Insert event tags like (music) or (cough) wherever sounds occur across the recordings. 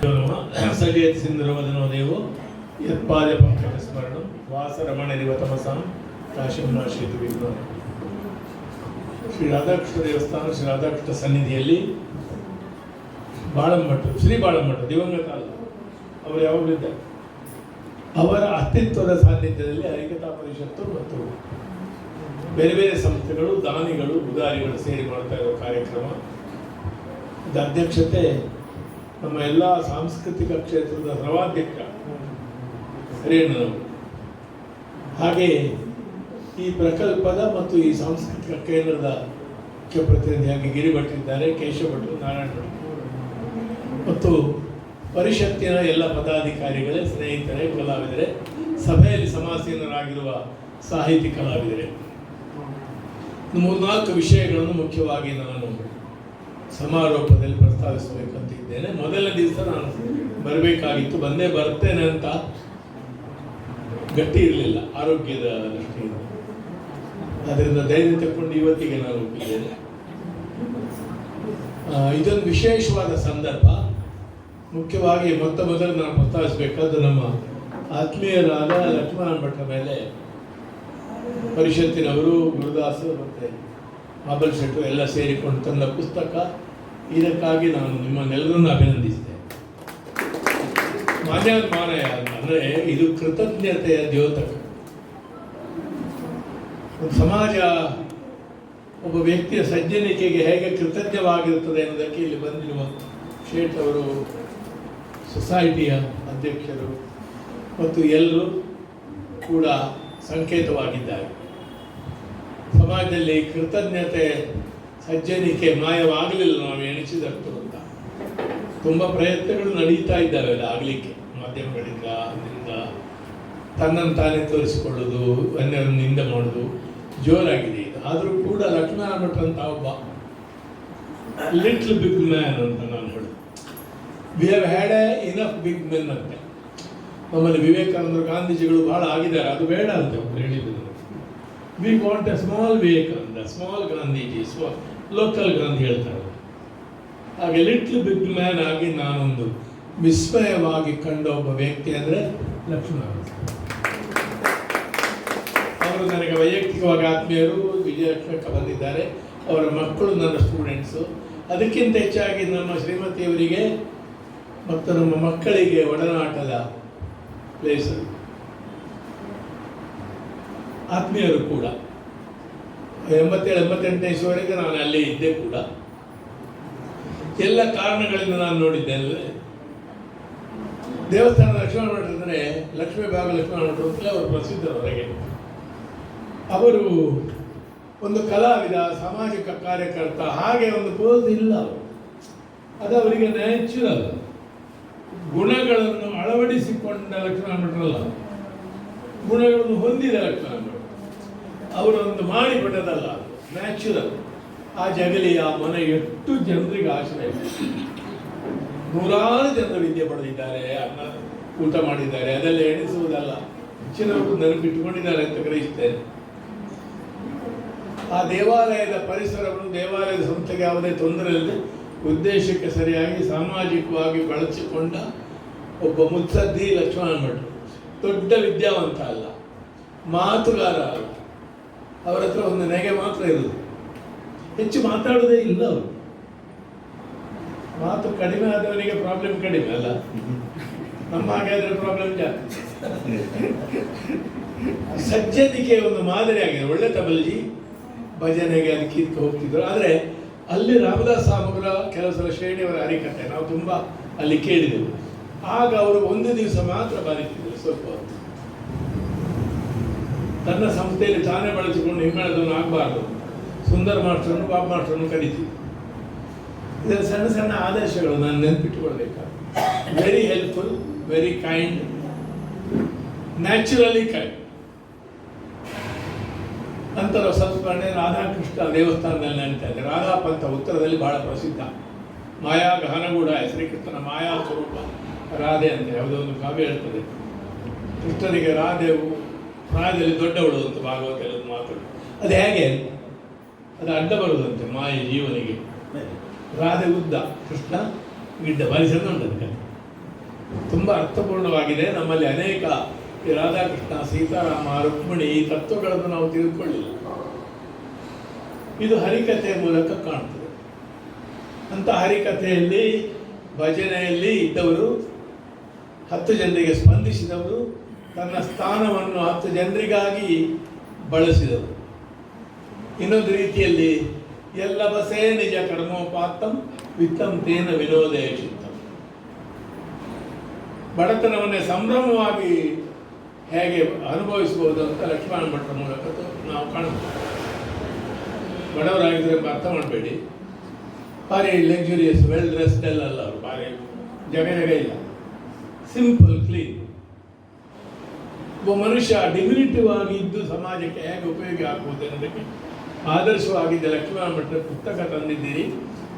ಸಜಯತ್ ಸಿಂಧುರವದನೋ ದೇವು ಯತ್ಪಾದ ಪಂಕಜ ಸ್ಮರಣ ವಾಸ ರಮಣರಿವ ತಮಸಾಂ ಕಾಶಿಂ ನಾಶೇತು ಶ್ರೀ ರಾಧಾಕೃಷ್ಣ ದೇವಸ್ಥಾನ, ಶ್ರೀ ರಾಧಾಕೃಷ್ಣ ಸನ್ನಿಧಿಯಲ್ಲಿ ಬಾಳಮ್ಮಠ ಶ್ರೀ ಬಾಳಂಭಟ್ರು ದಿವಂಗತ ಅಲ್ಲ, ಅವರು ಯಾವಾಗಲಿದ್ದಾರೆ ಅವರ ಅಸ್ತಿತ್ವದ ಸಾನ್ನಿಧ್ಯದಲ್ಲಿ ಐಕ್ಯತಾ ಪರಿಷತ್ತು ಮತ್ತು ಬೇರೆ ಬೇರೆ ಸಂಸ್ಥೆಗಳು, ದಾನಿಗಳು, ಉದಾರಿಗಳು ಸೇರಿ ಮಾಡ್ತಾ ಇರೋ ಕಾರ್ಯಕ್ರಮ. ಅಧ್ಯಕ್ಷತೆ ನಮ್ಮ ಎಲ್ಲ ಸಾಂಸ್ಕೃತಿಕ ಕ್ಷೇತ್ರದ ಸರ್ವಾಧ್ಯಕ್ಷ ಹರಿಯಣ್ಣ ಹಾಗೆ ಈ ಪ್ರಕಲ್ಪದ ಮತ್ತು ಈ ಸಾಂಸ್ಕೃತಿಕ ಕೇಂದ್ರದ ಮುಖ್ಯ ಪ್ರತಿನಿಧಿಯಾಗಿ ಗಿರಿಭಟ್ ಇದ್ದಾರೆ ಭಟ್ರು ನಾರಾಯಣ ಮತ್ತು ಪರಿಷತ್ತಿನ ಎಲ್ಲ ಪದಾಧಿಕಾರಿಗಳೇ, ಸ್ನೇಹಿತರೇ, ಕಲಾವಿದರೆ, ಸಭೆಯಲ್ಲಿ ಸಮಾಸೀನರಾಗಿರುವ ಸಾಹಿತಿ ಕಲಾವಿದರೆ. ಮೂರ್ನಾಲ್ಕು ವಿಷಯಗಳನ್ನು ಮುಖ್ಯವಾಗಿ ನಾನು ಸಮಾರೋಪದಲ್ಲಿ ಪ್ರಸ್ತಾವಿಸಬೇಕಂತ ಇದ್ದೇನೆ ಮೊದಲ ದಿವಸ ನಾನು ಬರಬೇಕಾಗಿತ್ತು. ಬಂದೇ ಬರ್ತೇನೆ ಅಂತ ಗಟ್ಟಿ ಇರಲಿಲ್ಲ, ಆರೋಗ್ಯದ ದೃಷ್ಟಿಯಿಂದ. ಅದರಿಂದ ಧೈರ್ಯ ತಗೊಂಡು ಇವತ್ತಿಗೆ ನಾನು ಹೋಗಿದ್ದೇನೆ ಇದೊಂದು ವಿಶೇಷವಾದ ಸಂದರ್ಭ. ಮುಖ್ಯವಾಗಿ ಮೊತ್ತ ಮೊದಲು ನಾನು ಪ್ರಸ್ತಾವಿಸಬೇಕಾದ್ದು ನಮ್ಮ ಆತ್ಮೀಯರಾದ ಲಕ್ಷ್ಮಣ ಭಟ್ಟ ಮೇಲೆ ಪರಿಷತ್ತಿನವರು ಗುರುದಾಸ್ ಮತ್ತು ಮಾಬಲ್ ಶೆಟ್ಟು ಎಲ್ಲ ಸೇರಿಕೊಂಡು ತಂದ ಪುಸ್ತಕ, ಇದಕ್ಕಾಗಿ ನಾನು ನಿಮ್ಮನ್ನೆಲ್ಲರನ್ನು ಅಭಿನಂದಿಸಿದೆ. ಮಾನ್ಯಮಾನಯ ಅಂದರೆ ಇದು ಕೃತಜ್ಞತೆಯ ದ್ಯೋತಕ. ಸಮಾಜ, ಒಬ್ಬ ವ್ಯಕ್ತಿಯ ಸಜ್ಜನಿಕೆಗೆ ಹೇಗೆ ಕೃತಜ್ಞವಾಗಿರುತ್ತದೆ ಎನ್ನುವುದಕ್ಕೆ ಇಲ್ಲಿ ಬಂದಿರುವ ಶೇಟ್ ಅವರು, ಸೊಸೈಟಿಯ ಅಧ್ಯಕ್ಷರು ಮತ್ತು ಎಲ್ಲರೂ ಕೂಡ ಸಂಕೇತವಾಗಿದ್ದಾರೆ. ಸಮಾಜದಲ್ಲಿ ಕೃತಜ್ಞತೆ, ಸಜ್ಜನಿಕೆ, ಮಾಯವಾಗಲಿಲ್ಲ ನಾವು ಎಣಿಸಿದಷ್ಟು ಅಂತ. ತುಂಬ ಪ್ರಯತ್ನಗಳು ನಡೀತಾ ಇದ್ದಾವೆ ಅದು ಆಗಲಿಕ್ಕೆ. ಮಾಧ್ಯಮಗಳಿಂದ, ಅದರಿಂದ ತನ್ನನ್ನು ತಾನೇ ತೋರಿಸಿಕೊಳ್ಳೋದು ಅನ್ಯರನ್ನು ನಿಂದೆ ಮಾಡೋದು ಜೋರಾಗಿದೆ. ಇದು ಆದರೂ ಕೂಡ ಲಕ್ಷ್ಮಣ ಭಟ್ರಂತ ಒಬ್ಬ ಲಿಟ್ಲ್ ಬಿಗ್ ಮ್ಯಾನ್ ಅಂತ ನಾನು ಹೇಳೋದು. We have had a enough big men ಅಂತೆ. ನಮ್ಮಲ್ಲಿ ವಿವೇಕಾನಂದರು ಗಾಂಧೀಜಿಗಳು ಭಾಳ ಆಗಿದ್ದಾರೆ. ಅದು ಬೇಡ ಅಂತ ಹೇಳಿದ್ರು we want a small Vivekananda small Gandhiji ಸ್ವ ಲೋಕಲ್ ಗಾಂಧಿ ಹೇಳ್ತಾರೆ. ಹಾಗೆ ಲಿಟ್ಲ್ ಬಿಗ್ ಮ್ಯಾನ್ ಆಗಿ ನಾನೊಂದು ವಿಸ್ಮಯವಾಗಿ ಕಂಡ ಒಬ್ಬ ವ್ಯಕ್ತಿ ಅಂದರೆ ಲಕ್ಷ್ಮಣ. ಅವರು ನನಗೆ ವೈಯಕ್ತಿಕವಾಗಿ ಆತ್ಮೀಯರು ವಿಜಯಲಕ್ಷ್ಮಕ್ಕೆ ಬಂದಿದ್ದಾರೆ. ಅವರ ಮಕ್ಕಳು ನನ್ನ ಸ್ಟೂಡೆಂಟ್ಸು ಅದಕ್ಕಿಂತ ಹೆಚ್ಚಾಗಿ ನಮ್ಮ ಶ್ರೀಮತಿಯವರಿಗೆ ಮತ್ತು ನಮ್ಮ ಮಕ್ಕಳಿಗೆ ಒಡನಾಟದ ಪ್ಲೇಸ್ ಆತ್ಮೀಯರು ಕೂಡ. ಎಂಬತ್ತೇಳು, ಎಂಬತ್ತೆಂಟನೇ ಇಸುವರೆಗೆ ನಾನು ಅಲ್ಲೇ ಇದ್ದೆ ಕೂಡ. ಎಲ್ಲ ಕಾರಣಗಳಿಂದ ನಾನು ನೋಡಿದ್ದೆ. ಅಲ್ಲೇ ದೇವಸ್ಥಾನ ಲಕ್ಷ್ಮಣ ಭಟ್ರು ಅಂದರೆ ಲಕ್ಷ್ಮೀ ಬಾಬು ಲಕ್ಷ್ಮಣ ಮಠ ಅಂತಲೇ ಅವರು ಪ್ರಸಿದ್ಧರವರೆಗೆ ಅವರು ಒಂದು ಕಲಾವಿದ, ಸಾಮಾಜಿಕ ಕಾರ್ಯಕರ್ತ, ಹಾಗೆ ಒಂದು ಪೋಸ್ ಇಲ್ಲ ಅವರು. ಅದು ಅವರಿಗೆ ನ್ಯಾಚುರಲ್ ಗುಣಗಳನ್ನು ಅಳವಡಿಸಿಕೊಂಡ ಲಕ್ಷ್ಮಣ ಭಟ್ರಲ್ಲ ಗುಣಗಳನ್ನು ಹೊಂದಿದ ಲಕ್ಷ್ಮಣ ಭಟ್ರು ಅವರೊಂದು ಮಾಡಿಬಿಟ್ಟದಲ್ಲ ನ್ಯಾಚುರಲ್ ಆ ಜಗಲಿ, ಆ ಮನೆ ಎಷ್ಟು ಜನರಿಗೆ ಆಶ್ರಯ ನೂರಾರು ಜನರು ವಿದ್ಯೆ ಪಡೆದಿದ್ದಾರೆ, ಅನ್ನ ಊಟ ಮಾಡಿದ್ದಾರೆ, ಅದೆಲ್ಲ ಎಣಿಸುವುದಲ್ಲ. ಹೆಚ್ಚಿನವರು ನೆನಪಿಟ್ಟುಕೊಂಡಿದ್ದಾರೆ ಅಂತ ಗ್ರಹಿಸ್ತೇನೆ ಆ ದೇವಾಲಯದ ಪರಿಸರವನ್ನು ದೇವಾಲಯದ ಸಂಸ್ಥೆಗೆ ಯಾವುದೇ ತೊಂದರೆ ಇಲ್ಲದೆ ಉದ್ದೇಶಕ್ಕೆ ಸರಿಯಾಗಿ, ಸಾಮಾಜಿಕವಾಗಿ ಬಳಸಿಕೊಂಡ ಒಬ್ಬ ಮುತ್ಸದ್ದಿ ಲಕ್ಷ್ಮಣ ಭಟ್ರು ದೊಡ್ಡ ವಿದ್ಯಾವಂತ ಅಲ್ಲ. ಮಾತುಗಾರ ಅಲ್ಲ. ಅವರ ಹತ್ರ ಒಂದು ನೆಗೆ ಮಾತ್ರ ಇರೋದು. ಹೆಚ್ಚು ಮಾತಾಡೋದೇ ಇಲ್ಲ ಅವರು. ಮಾತು ಕಡಿಮೆ ಆದವನಿಗೆ ಪ್ರಾಬ್ಲಮ್ ಕಡಿಮೆ ಅಲ್ಲ? ನಮ್ಮ ಹಾಗೆ ಆದ್ರೆ ಪ್ರಾಬ್ಲಮ್ ಜಾಸ್ತಿ. ಸಜ್ಜನಿಕೆ ಒಂದು ಮಾದರಿ ಆಗಿದೆ. ಒಳ್ಳೆ ತಬಲ್ಜಿ. ಭಜನೆಗೆ ಅಲ್ಲಿ ಕೀರ್ತ ಹೋಗ್ತಿದ್ರು. ಆದರೆ ಅಲ್ಲಿ ರಾಮದಾಸ್ ಸಾಮಗ್ರ ಕೆಲವು ಸಲ ಶ್ರೇಣಿಯವರ ಹರಿಕತೆ ನಾವು ತುಂಬ ಅಲ್ಲಿ ಕೇಳಿದೆವು. ಆಗ ಅವರು ಒಂದು ದಿವಸ ಮಾತ್ರ ಬರೀತಿದ್ರು ಸ್ವಲ್ಪ ಹೊತ್ತು. ತನ್ನ ಸಂಸ್ಥೆಯಲ್ಲಿ ತಾನೇ ಬಳಸಿಕೊಂಡು ಹಿಮ್ಮೆಳದವನು ಆಗಬಾರ್ದು. ಸುಂದರ ಮಾಸ್ಟರನ್ನು ಬಾಬ್ ಮಾಸ್ಟರನ್ನು ಕಲಿತು ಇದರ ಸಣ್ಣ ಸಣ್ಣ ಆದರ್ಶಗಳು ನಾನು ನೆನಪಿಟ್ಟುಕೊಳ್ಬೇಕಾದ very helpful very kind naturally kind ನಂತರ ಸಂಸ್ಮರಣೆ, ರಾಧಾಕೃಷ್ಣ ದೇವಸ್ಥಾನದಲ್ಲಿ ನಡೀತಾ ಇದೆ ರಾಧಾ ಪಂಥ ಉತ್ತರದಲ್ಲಿ ಬಹಳ ಪ್ರಸಿದ್ಧ. ಮಾಯಾ ಗಹನಗೂಡ ಶ್ರೀಕೃಷ್ಣನ ಮಾಯಾ ಸ್ವರೂಪ, ರಾಧೆ ಅಂತ ಯಾವುದೋ ಒಂದು ಕಾವ್ಯ ಹೇಳ್ತದೆ. ಕೃಷ್ಣನಿಗೆ ರಾಧೆವು ಪ್ರಾಯದಲ್ಲಿ ದೊಡ್ಡವಳು ಅಂತ ಭಾಗವತ ಹೇಳೋದು ಮಾತು ಅದು ಹೇಗೆ? ಅದು ಅಡ್ಡ ಬರುವುದಂತೆ ಮಾಯ ಜೀವನಿಗೆ. ರಾಧೆ ಉದ್ದ, ಕೃಷ್ಣ, ಗಿಡ್ಡ ಭಾರಿ ಚಂದ ಉಂಟು ಅದಕ್ಕೆ. ತುಂಬ ಅರ್ಥಪೂರ್ಣವಾಗಿದೆ. ನಮ್ಮಲ್ಲಿ ಅನೇಕ ಈ ರಾಧಾಕೃಷ್ಣ ಸೀತಾರಾಮ, ರುಕ್ಮಿಣಿ ಈ ತತ್ವಗಳನ್ನು ನಾವು ತಿಳಿದುಕೊಳ್ಳಿಲ್ಲ ಇದು ಹರಿಕಥೆಯ ಮೂಲಕ ಕಾಣ್ತದೆ. ಅಂತ ಹರಿಕಥೆಯಲ್ಲಿ, ಭಜನೆಯಲ್ಲಿ ಇದ್ದವರು, ಹತ್ತು ಜನರಿಗೆ ಸ್ಪಂದಿಸಿದವರು ತನ್ನ ಸ್ಥಾನವನ್ನು ಹತ್ತು ಜನರಿಗಾಗಿ ಬಳಸಿದರು. ಇನ್ನೊಂದು ರೀತಿಯಲ್ಲಿ ಎಲ್ಲ ಬಸೇ ನಿಜ ಕರ್ಮೋಪಾತ್ತಂ ವಿತ್ತಂ ತೇನ ವಿನೋದಯ ಚಿತ್ತಂ ಬಡತನವನ್ನೇ ಸಂಭ್ರಮವಾಗಿ ಹೇಗೆ ಅನುಭವಿಸಬಹುದು ಅಂತ ಲಕ್ಷ್ಮಣ ಭಟ್ರ ಮೂಲಕ ನಾವು ಕಾಣುತ್ತೇವೆ. ಬಡವರಾಗಿದ್ರೆ ಅರ್ಥ ಮಾಡಬೇಡಿ. ಭಾರಿ ಲಕ್ಸುರಿಯಸ್ ವೆಲ್ ಡ್ರೆಸ್ಡ್ ಎಲ್ಲ ಅಲ್ಲ ಅವರು, ಭಾರಿ ಜಗ ಇಲ್ಲ. ಸಿಂಪಲ್ ಕ್ಲೀನ್ ಒಬ್ಬ ಮನುಷ್ಯ ಡಿಮಿನಿಟಿವ್ ಸಮಾಜಕ್ಕೆ ಹೇಗೆ ಉಪಯೋಗ ಆಗ್ಬೋದು ಅನ್ನೋದಕ್ಕೆ ಆದರ್ಶವಾಗಿದ್ದ ಲಕ್ಷ್ಮಣ ಮಠ ಪುಸ್ತಕ ತಂದಿದ್ದೀರಿ,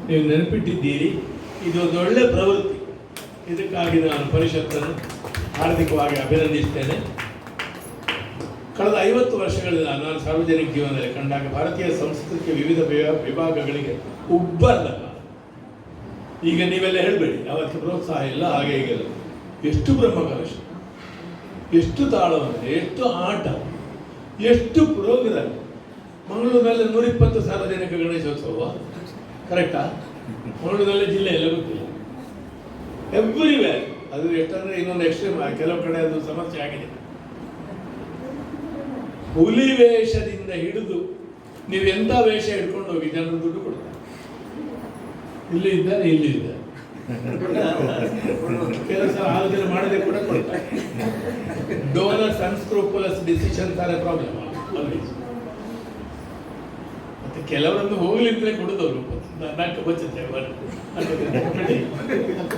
ನೀವು ನೆನಪಿಟ್ಟಿದ್ದೀರಿ. ಇದೊಂದು ಒಳ್ಳೆ ಪ್ರವೃತ್ತಿ. ಇದಕ್ಕಾಗಿ ನಾನು ಪರಿಷತ್ತನ್ನು ಹಾರ್ದಿಕವಾಗಿ ಅಭಿನಂದಿಸ್ತೇನೆ. ಕಳೆದ ಐವತ್ತು ವರ್ಷಗಳಿಂದ ನಾನು ಸಾರ್ವಜನಿಕ ಜೀವನದಲ್ಲಿ ಕಂಡಾಗ ಭಾರತೀಯ ಸಂಸ್ಕೃತಿಯ ವಿವಿಧ ವಿಭಾಗಗಳಿಗೆ ಉಬ್ಬರದ ಕಾಲ. ಈಗ ನೀವೆಲ್ಲ ಹೇಳಬೇಡಿ ಅವಕ್ಕೆ ಪ್ರೋತ್ಸಾಹ ಇಲ್ಲ, ಹಾಗೆ ಹೀಗೆಲ್ಲ. ಎಷ್ಟು ಬ್ರಹ್ಮಕಲಶ ಎಷ್ಟು ತಾಳವಂತೆ ಎಷ್ಟು ಆಟ, ಎಷ್ಟು ಪ್ರೋಗ್ರಾಮ್ ಮಂಗಳೂರಿನಲ್ಲಿ ನೂರಿಪ್ಪತ್ತು ಸಾರ್ವಜನಿಕ ಗಣೇಶೋತ್ಸವ ಕರೆಕ್ಟಾ ಮಂಗಳೂರಿನಲ್ಲಿ ಜಿಲ್ಲೆ ಎಲ್ಲ ಗೊತ್ತಿಲ್ಲ. ಎವ್ರಿವೇರ್ ಅದು ಎಷ್ಟಂದ್ರೆ ಇನ್ನೊಂದು ಎಕ್ಸ್ಟ್ರೀಮ್ ಕೆಲವು ಕಡೆ ಅದು ಸಮಸ್ಯೆ ಆಗಿದೆ. ಹುಲಿ ವೇಷದಿಂದ ಹಿಡಿದು ನೀವು ಎಂಥ ವೇಷ ಹಿಡ್ಕೊಂಡು ಹೋಗಿ ಜನರು ದುಡ್ಡು ಕೊಡ್ತಾರೆ. ಇಲ್ಲಿ ಇದ್ದಾರೆ ಇಲ್ಲಿ ಇದ್ದಾರೆ. ಆಲೋಚನೆ ಮಾಡದೆ ಕೂಡ donors unscrupulous decision are a problem ಮತ್ತೆ ಕೆಲವರನ್ನು ಹೋಗ್ಲಿದ್ರೆ ಕೊಡುದವರು. ನಾಲ್ಕು ಬಚ್ಚತ್ತೆ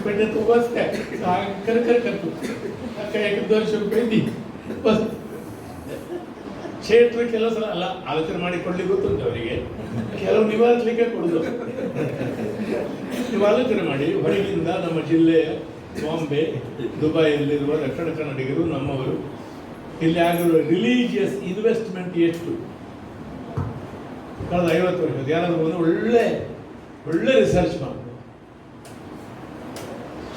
ಪೆಟ್ಟೆ ಕರ್ ಕರ್ ವರ್ಷ ದಿ ಬಸ್ ಕ್ಷೇತ್ರ ಕೆಲಸ ಅಲ್ಲ, ಆಲೋಚನೆ ಮಾಡಿಕೊಳ್ಳಿ ಗೊತ್ತುಂಟು ಅವರಿಗೆ. ಕೆಲವು ನಿವಾರಿಸಲಿಕ್ಕೆ ಕೊಡುದು. ನೀವು ಆಲೋಚನೆ ಮಾಡಿ. ಹೊರಗಿಂದ ನಮ್ಮ ಜಿಲ್ಲೆಯ ಬಾಂಬೆ, ದುಬೈಯಲ್ಲಿರುವ ದಕ್ಷಿಣ ಕನ್ನಡಿಗರು, ನಮ್ಮವರು. ಇಲ್ಲಿ ಆಗಿರುವ ರಿಲೀಜಿಯಸ್ ಇನ್ವೆಸ್ಟ್ಮೆಂಟ್ ಎಷ್ಟು? ಕಳೆದ ಐವತ್ತು ವರ್ಷ ಯಾರಾದರೂ ಒಂದು ಒಳ್ಳೆ ಒಳ್ಳೆ ರಿಸರ್ಚ್ ಮಾಡಬೇಕು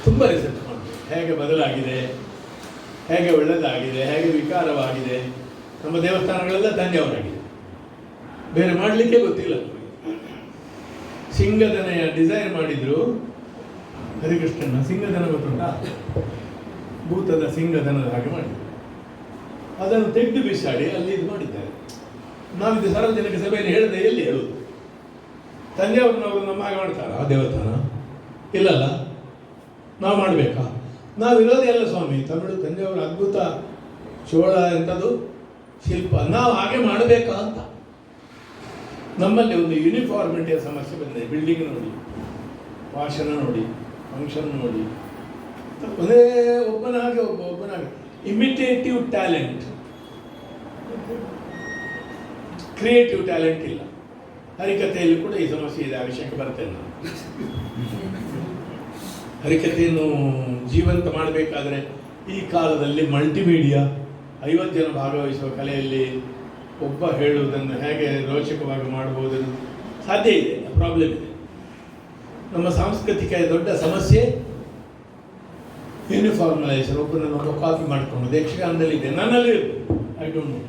ತುಂಬ ರಿಸರ್ಚ್ ಮಾಡಬೇಕು ಹೇಗೆ ಬದಲಾಗಿದೆ, ಹೇಗೆ ಒಳ್ಳೆಯದಾಗಿದೆ ಹೇಗೆ ವಿಕಾರವಾಗಿದೆ. ನಮ್ಮ ದೇವಸ್ಥಾನಗಳೆಲ್ಲ ಧನ್ಯವಾಗಿದೆ ಬೇರೆ ಮಾಡಲಿಕ್ಕೆ ಗೊತ್ತಿಲ್ಲ. ಸಿಂಗದನೆಯ ಡಿಸೈನ್ ಮಾಡಿದ್ರು ಹರಿಕೃಷ್ಣನ ಸಿಂಗದನ ಗೊತ್ತುಂಟಾ? ಭೂತದ ಸಿಂಗದನದ ಹಾಗೆ ಮಾಡಿದ್ರು. ಅದನ್ನು ತೆಗೆದು ಬಿಸಾಡಿ ಅಲ್ಲಿ ಇದು ಮಾಡಿದ್ದಾರೆ. ನಾವಿದು ಸಾರ್ವಜನಿಕ ಸಭೆಯಲ್ಲಿ ಹೇಳಿದೆ, ಎಲ್ಲಿ ಹೇಳುವುದು? ತಂದೆಯವ್ರನ್ನವರು ನಮ್ಮ ಹಾಗೆ ಮಾಡ್ತಾರ? ಆ ದೇವಸ್ಥಾನ? ಇಲ್ಲಲ್ಲ, ನಾವು ಮಾಡಬೇಕಾ? ನಾವು ಇರೋದೇ ಅಲ್ಲ ಸ್ವಾಮಿ, ತಮಿಳು ತಂದೆಯವರ ಅದ್ಭುತ ಚೋಳ ಎಂಥದ್ದು ಶಿಲ್ಪ, ನಾವು ಹಾಗೆ ಮಾಡಬೇಕಾ ಅಂತ. ನಮ್ಮಲ್ಲಿ ಒಂದು ಯೂನಿಫಾರ್ಮಿಟಿಯ ಸಮಸ್ಯೆ ಬಂದಿದೆ. ಬಿಲ್ಡಿಂಗ್ ನೋಡಿ, ಭಾಷಣ ನೋಡಿ ಫಂಕ್ಷನ್ ನೋಡಿ. ಒಂದೇ ಒಬ್ಬನ ಹಾಗೆ ಒಬ್ಬ ಒಬ್ಬನ ಹಾಗೆ. ಇಮಿಟೇಟಿವ್ ಟ್ಯಾಲೆಂಟ್ ಕ್ರಿಯೇಟಿವ್ ಟ್ಯಾಲೆಂಟ್ ಇಲ್ಲ. ಹರಿಕಥೆಯಲ್ಲಿ ಕೂಡ ಈ ಸಮಸ್ಯೆ ಇದೆ. ವಿಷಯಕ್ಕೆ ಬರ್ತೇನೆ ನಾನು. ಹರಿಕಥೆಯನ್ನು ಜೀವಂತ ಮಾಡಬೇಕಾದ್ರೆ ಈ ಕಾಲದಲ್ಲಿ ಮಲ್ಟಿಮೀಡಿಯಾ ಐವತ್ತು ಜನ ಭಾಗವಹಿಸುವ ಕಲೆಯಲ್ಲಿ ಒಬ್ಬ ಹೇಳುವುದನ್ನು ಹೇಗೆ ರೋಚಕವಾಗಿ ಮಾಡಬಹುದು ಸಾಧ್ಯ ಇದೆ ಪ್ರಾಬ್ಲಮ್ ಇದೆ. ನಮ್ಮ ಸಾಂಸ್ಕೃತಿಕ ದೊಡ್ಡ ಸಮಸ್ಯೆ ಯೂನಿಫಾರ್ಮಲೈಸರ್ ಒಬ್ಬ ಕಾಪಿ ಮಾಡಿಕೊಂಡು ಯಕ್ಷಗಾನದಲ್ಲಿ ಇದೆ. ನನ್ನಲ್ಲಿ ಐ ಡೋಂಟ್ ನೋ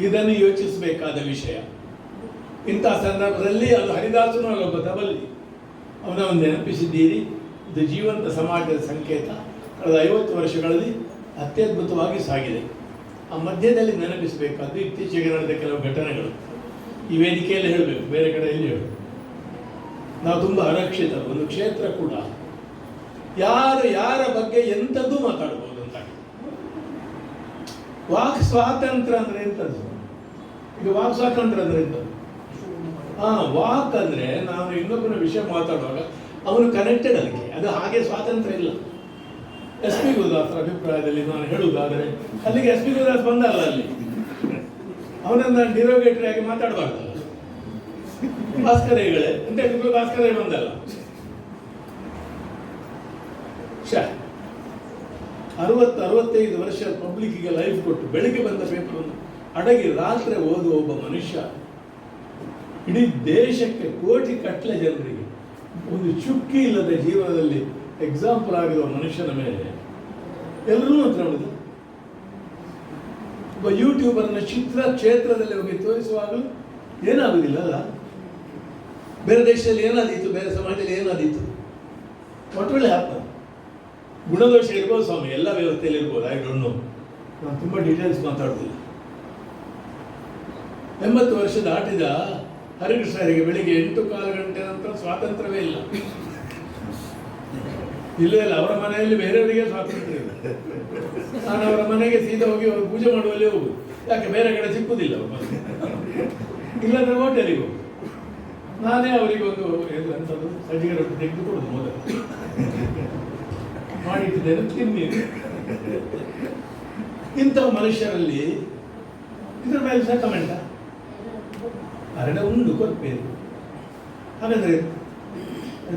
ಇದನ್ನು ಯೋಚಿಸಬೇಕಾದ ವಿಷಯ. ಇಂಥ ಸಂದರ್ಭದಲ್ಲಿ ಅದು ಹರಿದಾಸನು ಅಲ್ಲ ಒಬ್ಬ ತಬಲ್ಲಿ ಒಂದು ನೆನಪಿಸಿದ್ದೀರಿ? ಇದು ಜೀವಂತ ಸಮಾಜದ ಸಂಕೇತ. ಕಳೆದ ಐವತ್ತು ವರ್ಷಗಳಲ್ಲಿ ಅತ್ಯದ್ಭುತವಾಗಿ ಸಾಗಿದೆ. ಆ ಮಧ್ಯದಲ್ಲಿ ನೆನಪಿಸಬೇಕಾದ್ದು ಇತ್ತೀಚೆಗೆ ನಡೆದ ಕೆಲವು ಘಟನೆಗಳು. ಈ ವೇದಿಕೆಯಲ್ಲಿ ಹೇಳಬೇಕು, ಬೇರೆ ಕಡೆ ಎಲ್ಲಿ ಹೇಳಬೇಕು ನಾವು ತುಂಬ ಅರಕ್ಷಿತ ಒಂದು ಕ್ಷೇತ್ರ ಕೂಡ. ಯಾರು ಯಾರ ಬಗ್ಗೆ ಎಂಥದ್ದು ಮಾತಾಡ್ಬೋದು ಅಂತ. ವಾಕ್ ಸ್ವಾತಂತ್ರ್ಯ ಅಂದ್ರೆ ಎಂಥದ್ದು? ಈಗ ವಾಕ್ ಸ್ವಾತಂತ್ರ್ಯ ಅಂದ್ರೆ ಎಂಥದ್ದು? ಹಾ, ವಾಕ್ ಅಂದ್ರೆ ನಾನು ಇನ್ನೊಬ್ಬನ ವಿಷಯ ಮಾತಾಡುವಾಗ ಅವನು ಕನೆಕ್ಟೆಡ್ ಅದಕ್ಕೆ ಅದು ಹಾಗೆ ಸ್ವಾತಂತ್ರ್ಯ ಇಲ್ಲ. ಎಸ್ ಪಿ ಗುರುದಾಸರ ಅಭಿಪ್ರಾಯದಲ್ಲಿ ನಾನು ಹೇಳುವುದಾದರೆ, ಅಲ್ಲಿಗೆ ಎಸ್ ಪಿ ಗುರುದಾಸ್ ಬಂದಲ್ಲ ಅಲ್ಲಿ? ಅವನನ್ನ ಡಿರೋಗೇಟರಿ ಆಗಿ ಮಾತಾಡಬಾರ್ದು. ಭಾಸ್ಕರೇಗಳೇ ಅಂತ ಹೇಳಿದ್ರು ಭಾಸ್ಕರ ಬಂದಲ್ಲ? ಅರವತ್ತು, ಅರವತ್ತೈದು ವರ್ಷ ಪಬ್ಲಿಕ್ಕಿಗೆ ಲೈಫ್ ಕೊಟ್ಟು ಬೆಳಿಗ್ಗೆ ಬಂದ ಪೇಪರನ್ನು ಅಡಗಿ ರಾತ್ರಿ ಓದುವ ಒಬ್ಬ ಮನುಷ್ಯ, ಇಡೀ ದೇಶಕ್ಕೆ ಕೋಟಿ ಕಟ್ಲೆ ಜನರಿಗೆ ಒಂದು ಚುಕ್ಕಿ ಇಲ್ಲದ ಜೀವನದಲ್ಲಿ ಎಕ್ಸಾಂಪಲ್ ಆಗಿರುವ ಮನುಷ್ಯನ ಮೇಲೆ ಎಲ್ಲರೂ ಹತ್ರ ನೋಡಿದ್ರು. ಒಬ್ಬ ಯೂಟ್ಯೂಬರ್ನ ಚಿತ್ರ ಕ್ಷೇತ್ರದಲ್ಲಿ ಹೋಗಿ ತೋರಿಸುವಾಗಲೂ ಏನಾಗುದಿಲ್ಲ ಅಲ್ಲ? ಬೇರೆ ದೇಶದಲ್ಲಿ ಏನಾದೀತು? ಬೇರೆ ಸಮಾಜದಲ್ಲಿ ಏನಾದೀತು? ಒಟ್ಟೊಳ್ಳೆ ಆತ್ಮ ಗುಣದೋಷ ಇರ್ಬೋದು ಸ್ವಾಮಿ, ಎಲ್ಲ ವ್ಯವಸ್ಥೆಯಲ್ಲಿ ಇರ್ಬೋದು ಐ ಡೋಂಟ್ ನೋ ನಾನು ತುಂಬ ಡೀಟೇಲ್ಸ್ ಮಾತಾಡೋದಿಲ್ಲ. ಎಂಬತ್ತು ವರ್ಷ ದಾಟಿದ ಹರಿಕೃಷ್ಣರಿಗೆ ಬೆಳಿಗ್ಗೆ ಎಂಟು ಕಾಲು ಗಂಟೆ ನಂತರ ಸ್ವಾತಂತ್ರ್ಯವೇ ಇಲ್ಲ. ಇಲ್ಲ ಇಲ್ಲ, ಅವರ ಮನೆಯಲ್ಲಿ ಬೇರೆಯವರಿಗೆ ಸ್ವಾತಂತ್ರ್ಯ ಇಲ್ಲ. ನಾನು ಅವರ ಮನೆಗೆ ಸೀದಾ ಹೋಗಿ ಅವರು ಪೂಜೆ ಮಾಡುವಲ್ಲಿ ಹೋಗುದು. ಯಾಕೆ, ಬೇರೆ ಕಡೆ ಸಿಕ್ಕುದಿಲ್ಲ ಅವ್ರ ಮನೆ. ಇಲ್ಲಾಂದ್ರೆ ಹೋಟೆಲಿಗೆ ಹೋಗುದು. ನಾನೇ ಅವರಿಗೆ ಒಂದು ಏನು ಅಂತದ್ದು ಸಜ್ಜಿಗೆ ರೊಟ್ಟಿ ತೆಗೆದು ಕೊಡುದು ಮೊದಲು. ಮಾಡಿಟ್ಟಿದ್ದೇನೆ ತಿನ್ನಿ ಇಂಥ ಮನುಷ್ಯರಲ್ಲಿ ಇದ್ರ ಮೇಲೆ ಸಹ ಕಮೆಂಟ ಅರಡ ಉಂಡು ಕೊರ್ಪೆ. ಹಾಗಾದ್ರೆ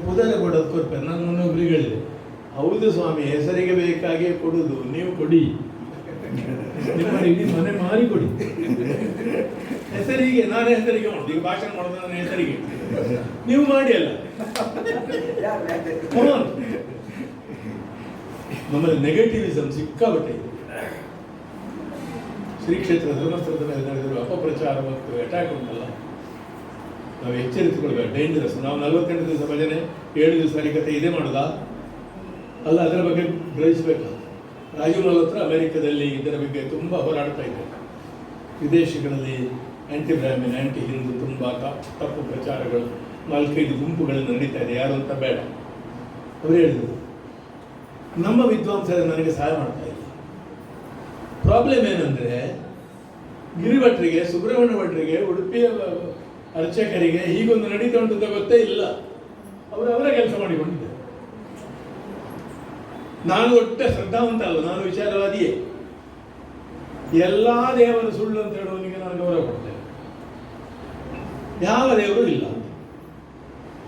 ಪುದಾರ ಕೊಡೋದು ಕೊರ್ಪೆ. ನಾನು ಮೊನ್ನೆ ಒಬ್ಬರಿಗೆ ಹೌದು ಸ್ವಾಮಿ, ಹೆಸರಿಗೆ ಬೇಕಾಗಿ ಕೊಡುದು, ನೀವು ಕೊಡಿ. ನಿಮ್ಮ ಇಡೀ ಮನೆ ಮಾರಿ ಕೊಡಿ. ಹೆಸರಿಗೆ, ನಾನೇ ಹೆಸರಿಗೆ ಮಾಡುದು ಈಗ ಭಾಷಣ ಮಾಡೋದು ನನ್ನ ಹೆಸರಿಗೆ. ನೀವು ಮಾಡಿ ಅಲ್ಲ. ನಮ್ಮಲ್ಲಿ ನೆಗೆಟಿವಿಸಮ್ ಸಿಕ್ಕಾಬಟ್ಟೆ ಶ್ರೀ ಕ್ಷೇತ್ರ ಧರ್ಮಸ್ಥಳದ ಮೇಲೆ ನಡೆದಿರುವ ಅಪಪ್ರಚಾರ ಮತ್ತು ಅಟ್ಯಾಕ್ ಉಂಟಲ್ಲ. ನಾವು ಎಚ್ಚರಿಸಿಕೊಳ್ಬೇಕು ಡೇಂಜರಸ್ ನಾವು ನಲವತ್ತೆಂಟು ದಿವಸ ಭಜನೆ, ಏಳು ದಿವಸ ಕಥೆ ಇದೇ ಮಾಡೋದಾ? ಅಲ್ಲ, ಅದರ ಬಗ್ಗೆ ಗ್ರಹಿಸಬೇಕು ರಾಜೀವ್ ಹತ್ರ ಅಮೆರಿಕದಲ್ಲಿ ಇದರ ಬಗ್ಗೆ ತುಂಬ ಹೋರಾಡ್ತಾ ಇದ್ದಾರೆ ವಿದೇಶಗಳಲ್ಲಿ ಆ್ಯಂಟಿ ಬ್ರಾಹ್ಮಿನ್ ಆ್ಯಂಟಿ ಹಿಂದೂ ತುಂಬ ತಪ್ಪು ಪ್ರಚಾರಗಳು, ನಾಲ್ಕೈದು ಗುಂಪುಗಳು ನಡೀತಾ ಇದೆ. ಯಾರು ಅಂತ ಬೇಡ. ಅವರು ಹೇಳಿದರು, ನಮ್ಮ ವಿದ್ವಾಂಸರು ನನಗೆ ಸಹಾಯ ಮಾಡ್ತಾ ಇಲ್ಲ. ಪ್ರಾಬ್ಲಮ್ ಏನಂದರೆ, ಗಿರಿಭಟ್ರಿಗೆ ಸುಬ್ರಹ್ಮಣ್ಯ ಭಟ್ರಿಗೆ ಉಡುಪಿಯ ಅರ್ಚಕರಿಗೆ ಹೀಗೊಂದು ನಡೀತಾ ಉಂಟು ಗೊತ್ತೇ ಇಲ್ಲ. ಅವರು ಅವರ ಕೆಲಸ ಮಾಡಿಕೊಂಡಿದ್ದಾರೆ ನಾನು ಒಟ್ಟ ಶ್ರದ್ಧಾವಂತ ಅಲ್ಲ ನಾನು ವಿಚಾರವಾದಿಯೇ. ಎಲ್ಲ ದೇವರು ಸುಳ್ಳು ಅಂತ ಹೇಳುವವನಿಗೆ ನಾನು ಗೌರವ ಕೊಡ್ತೇನೆ. ಯಾವ ದೇವರು ಇಲ್ಲ ಅಂತ.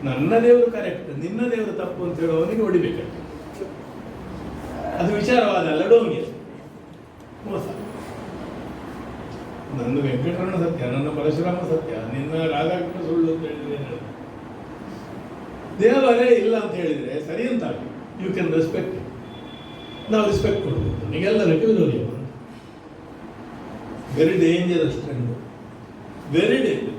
ನನ್ನ ದೇವರು ಕರೆಕ್ಟ್ ನಿನ್ನ ದೇವರು ತಪ್ಪು ಅಂತ ಹೇಳುವವನಿಗೆ ಹೊಡಿಬೇಕಂತೆ ಅದು ವಿಚಾರವಾದ ಅಲ್ಲ ಡೋಂಗಿ ಮೋಸ. ನನ್ನ ವೆಂಕಟರಮಣ ಸತ್ಯ, ನನ್ನ ಪರಶುರಾಮ ಸತ್ಯ, ನಿನ್ನ ರಾಧಾಕೃಷ್ಣ ಸುಳ್ಳು ಅಂತ ಹೇಳಿದ್ರೆ ದೇವರೇ ಇಲ್ಲ ಅಂತ ಹೇಳಿದ್ರೆ ಸರಿ ಅಂತ ಯು ಕ್ಯಾನ್ ರೆಸ್ಪೆಕ್ಟ್ ನಾವು ರೆಸ್ಪೆಕ್ಟ್ ಕೊಡಬೇಕು. ನಿಗೆಲ್ಲರಿಗೂ ವಿರೋಧಿ very dangerous trend very dangerous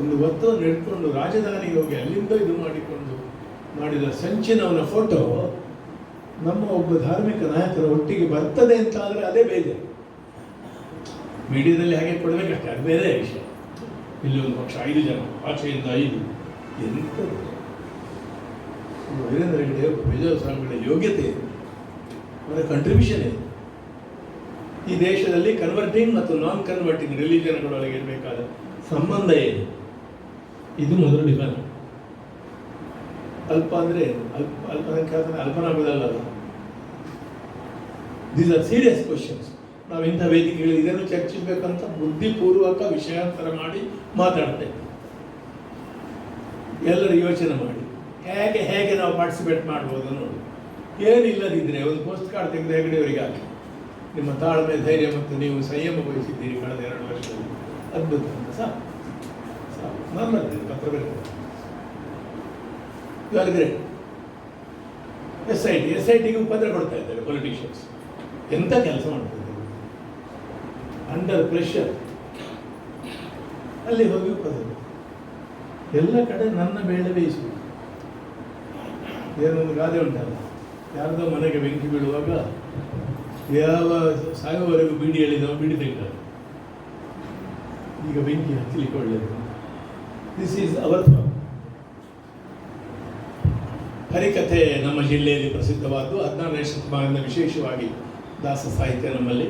ಒಂದು ವಸ್ತುವನ್ನು ಇಟ್ಕೊಂಡು ರಾಜಧಾನಿಗೆ ಹೋಗಿ ಅಲ್ಲಿಂದ ಇದು ಮಾಡಿಕೊಂಡು ಮಾಡಿದ ಸಂಚಿನವನ ಫೋಟೋ ನಮ್ಮ ಒಬ್ಬ ಧಾರ್ಮಿಕ ನಾಯಕರ ಒಟ್ಟಿಗೆ ಬರ್ತದೆ ಅಂತ ಆದರೆ ಅದೇ ಬೇಜಾರು ಮೀಡಿಯಾದಲ್ಲಿ ಹಾಗೆ ಕೊಡಬೇಕಷ್ಟೇ, ಅದು ಬೇರೆ ವಿಷಯ. ಇಲ್ಲಿ ಒಂದು ಪಕ್ಷ ಐದು ಜನ, ಆಚೆಯಿಂದ ಐದು. ಒಬ್ಬ ವೀರೇಂದ್ರ ಒಬ್ಬ ವಿಜಯ ಸ್ವಾಮಿಗಳ ಯೋಗ್ಯತೆ ಅದರ ಅವರ ಕಂಟ್ರಿಬ್ಯೂಷನ್ ಇದೆ. ಈ ದೇಶದಲ್ಲಿ ಕನ್ವರ್ಟಿಂಗ್ ಮತ್ತು ನಾನ್ ಕನ್ವರ್ಟಿಂಗ್ ರಿಲಿಜನ್ಗಳೊಳಗೆ ಇರಬೇಕಾದ ಸಂಬಂಧ ಏನು? ಇದು ಮೊದಲು ನಿಧಾನ ಅಲ್ಪ ಅಂದರೆ ಅಲ್ಪ ಅಲ್ಪ ಅಲ್ಪಸಂಖ್ಯಾತ ಅಲ್ಪನಾಗುವುದಲ್ಲ ದೀಸ್ ಆರ್ ಸೀರಿಯಸ್ ಕ್ವಶನ್ಸ್ ನಾವು ಇಂಥ ವೇದಿಕೆಗಳು ಇದನ್ನು ಚರ್ಚಿಸಬೇಕಂತ ಬುದ್ಧಿಪೂರ್ವಕ ವಿಷಯಾಂತರ ಮಾಡಿ ಮಾತಾಡ್ತೇವೆ. ಎಲ್ಲರೂ ಯೋಚನೆ ಮಾಡಿ. ಹೇಗೆ ಹೇಗೆ ನಾವು ಪಾರ್ಟಿಸಿಪೇಟ್ ಮಾಡ್ಬೋದು ನೋಡಿ ಏನಿಲ್ಲದಿದ್ದರೆ ಒಂದು ಪೋಸ್ಟ್ ಕಾರ್ಡ್ ತೆಗೆದು ಹೆಗಡೆಯವರಿಗೆ ಹಾಕಿ. ನಿಮ್ಮ ತಾಳ್ಮೆ, ಧೈರ್ಯ ಮತ್ತು ನೀವು ಸಂಯಮ ವಹಿಸಿದ್ದೀರಿ ಕಳೆದ ಎರಡು ವರ್ಷದಲ್ಲಿ. ಅದ್ಭುತ. ಅಂತ ಸಾಕು ನನ್ನದ್ದು ಪತ್ರ great S I T S I ಟಿಗೆ ಪತ್ರ ಕೊಡ್ತಾ ಇದ್ದಾರೆ ಪೊಲಿಟಿಷಿಯನ್ಸ್ ಎಂಥ ಕೆಲಸ ಮಾಡ್ತಾರೆ ಅಂಡರ್ ಪ್ರೆಷರ್ ಅಲ್ಲಿ ಹೋಗಿ ಪದ ಎಲ್ಲ ಕಡೆ ನನ್ನ ಬೇಳೆ ಬೇಯಿಸುವುದು ಏನೊಂದು ಗಾದೆ ಉಂಟಲ್ಲ. ಯಾರದೋ ಮನೆಗೆ ಬೆಂಕಿ ಬೀಳುವಾಗ ಯಾವ ಸಾಯುವವರೆಗೂ ಬೀಡಿ ಹೇಳಿದವ ಬೀಡಿ ತೆಗಿತಾರೆ ಈಗ ಬೆಂಕಿ ಹಚ್ಚಲಿಕ್ಕೆ ಒಳ್ಳೆಯದು ದಿಸ್ ಈಸ್ ಅವರ್ ಹರಿಕಥೆ ನಮ್ಮ ಜಿಲ್ಲೆಯಲ್ಲಿ ಪ್ರಸಿದ್ಧವಾದ್ದು ಹದಿನಾರನೇ ಶತಮಾನದ ವಿಶೇಷವಾಗಿ ದಾಸ ಸಾಹಿತ್ಯ ನಮ್ಮಲ್ಲಿ.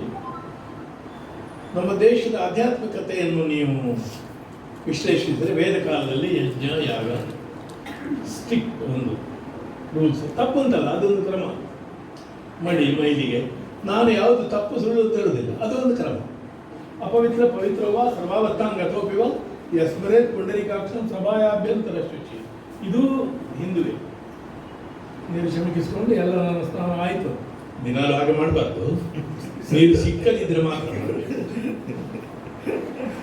ನಮ್ಮ ದೇಶದ ಆಧ್ಯಾತ್ಮಿಕತೆಯನ್ನು ನೀವು ವಿಶ್ಲೇಷಿಸಿದರೆ ವೇದ ಕಾಲದಲ್ಲಿ ಯಜ್ಞ, ಯಾಗ, ಸ್ಟಿಕ್ ಒಂದು. ರೂಲ್ಸ್. ತಪ್ಪು ಅಂತಲ್ಲ ಅದೊಂದು ಕ್ರಮ. ಮಡಿ ಮೈಲಿಗೆ. ನಾನು ಯಾವುದು ತಪ್ಪು ಸುಳ್ಳು ಅಂತ ಅದು ಅದೊಂದು ಕ್ರಮ. ಅಪವಿತ್ರ ಪವಿತ್ರವ ಸರ್ವಾವತ್ತಾಂಗತೋಪಿವ ಯಸ್ಮರೇತ್ ಪುಂಡರಿಕಾಕ್ಷಂ ಸಭಾಯಾಭ್ಯಂತರ ಶುಚಿ. ಇದು ಹಿಂದುವೆ. ನೀರು ಶಮಕಿಸ್ಕೊಂಡು ಎಲ್ಲ ನನ್ನ ಸ್ನಾನ ಆಯಿತು. ದಿನಾಲು ಹಾಗೆ ಮಾಡಬಾರ್ದು. (laughs) ನೀರು ಸಿಕ್ಕದಿದ್ರೆ ಮಾತ್ರ.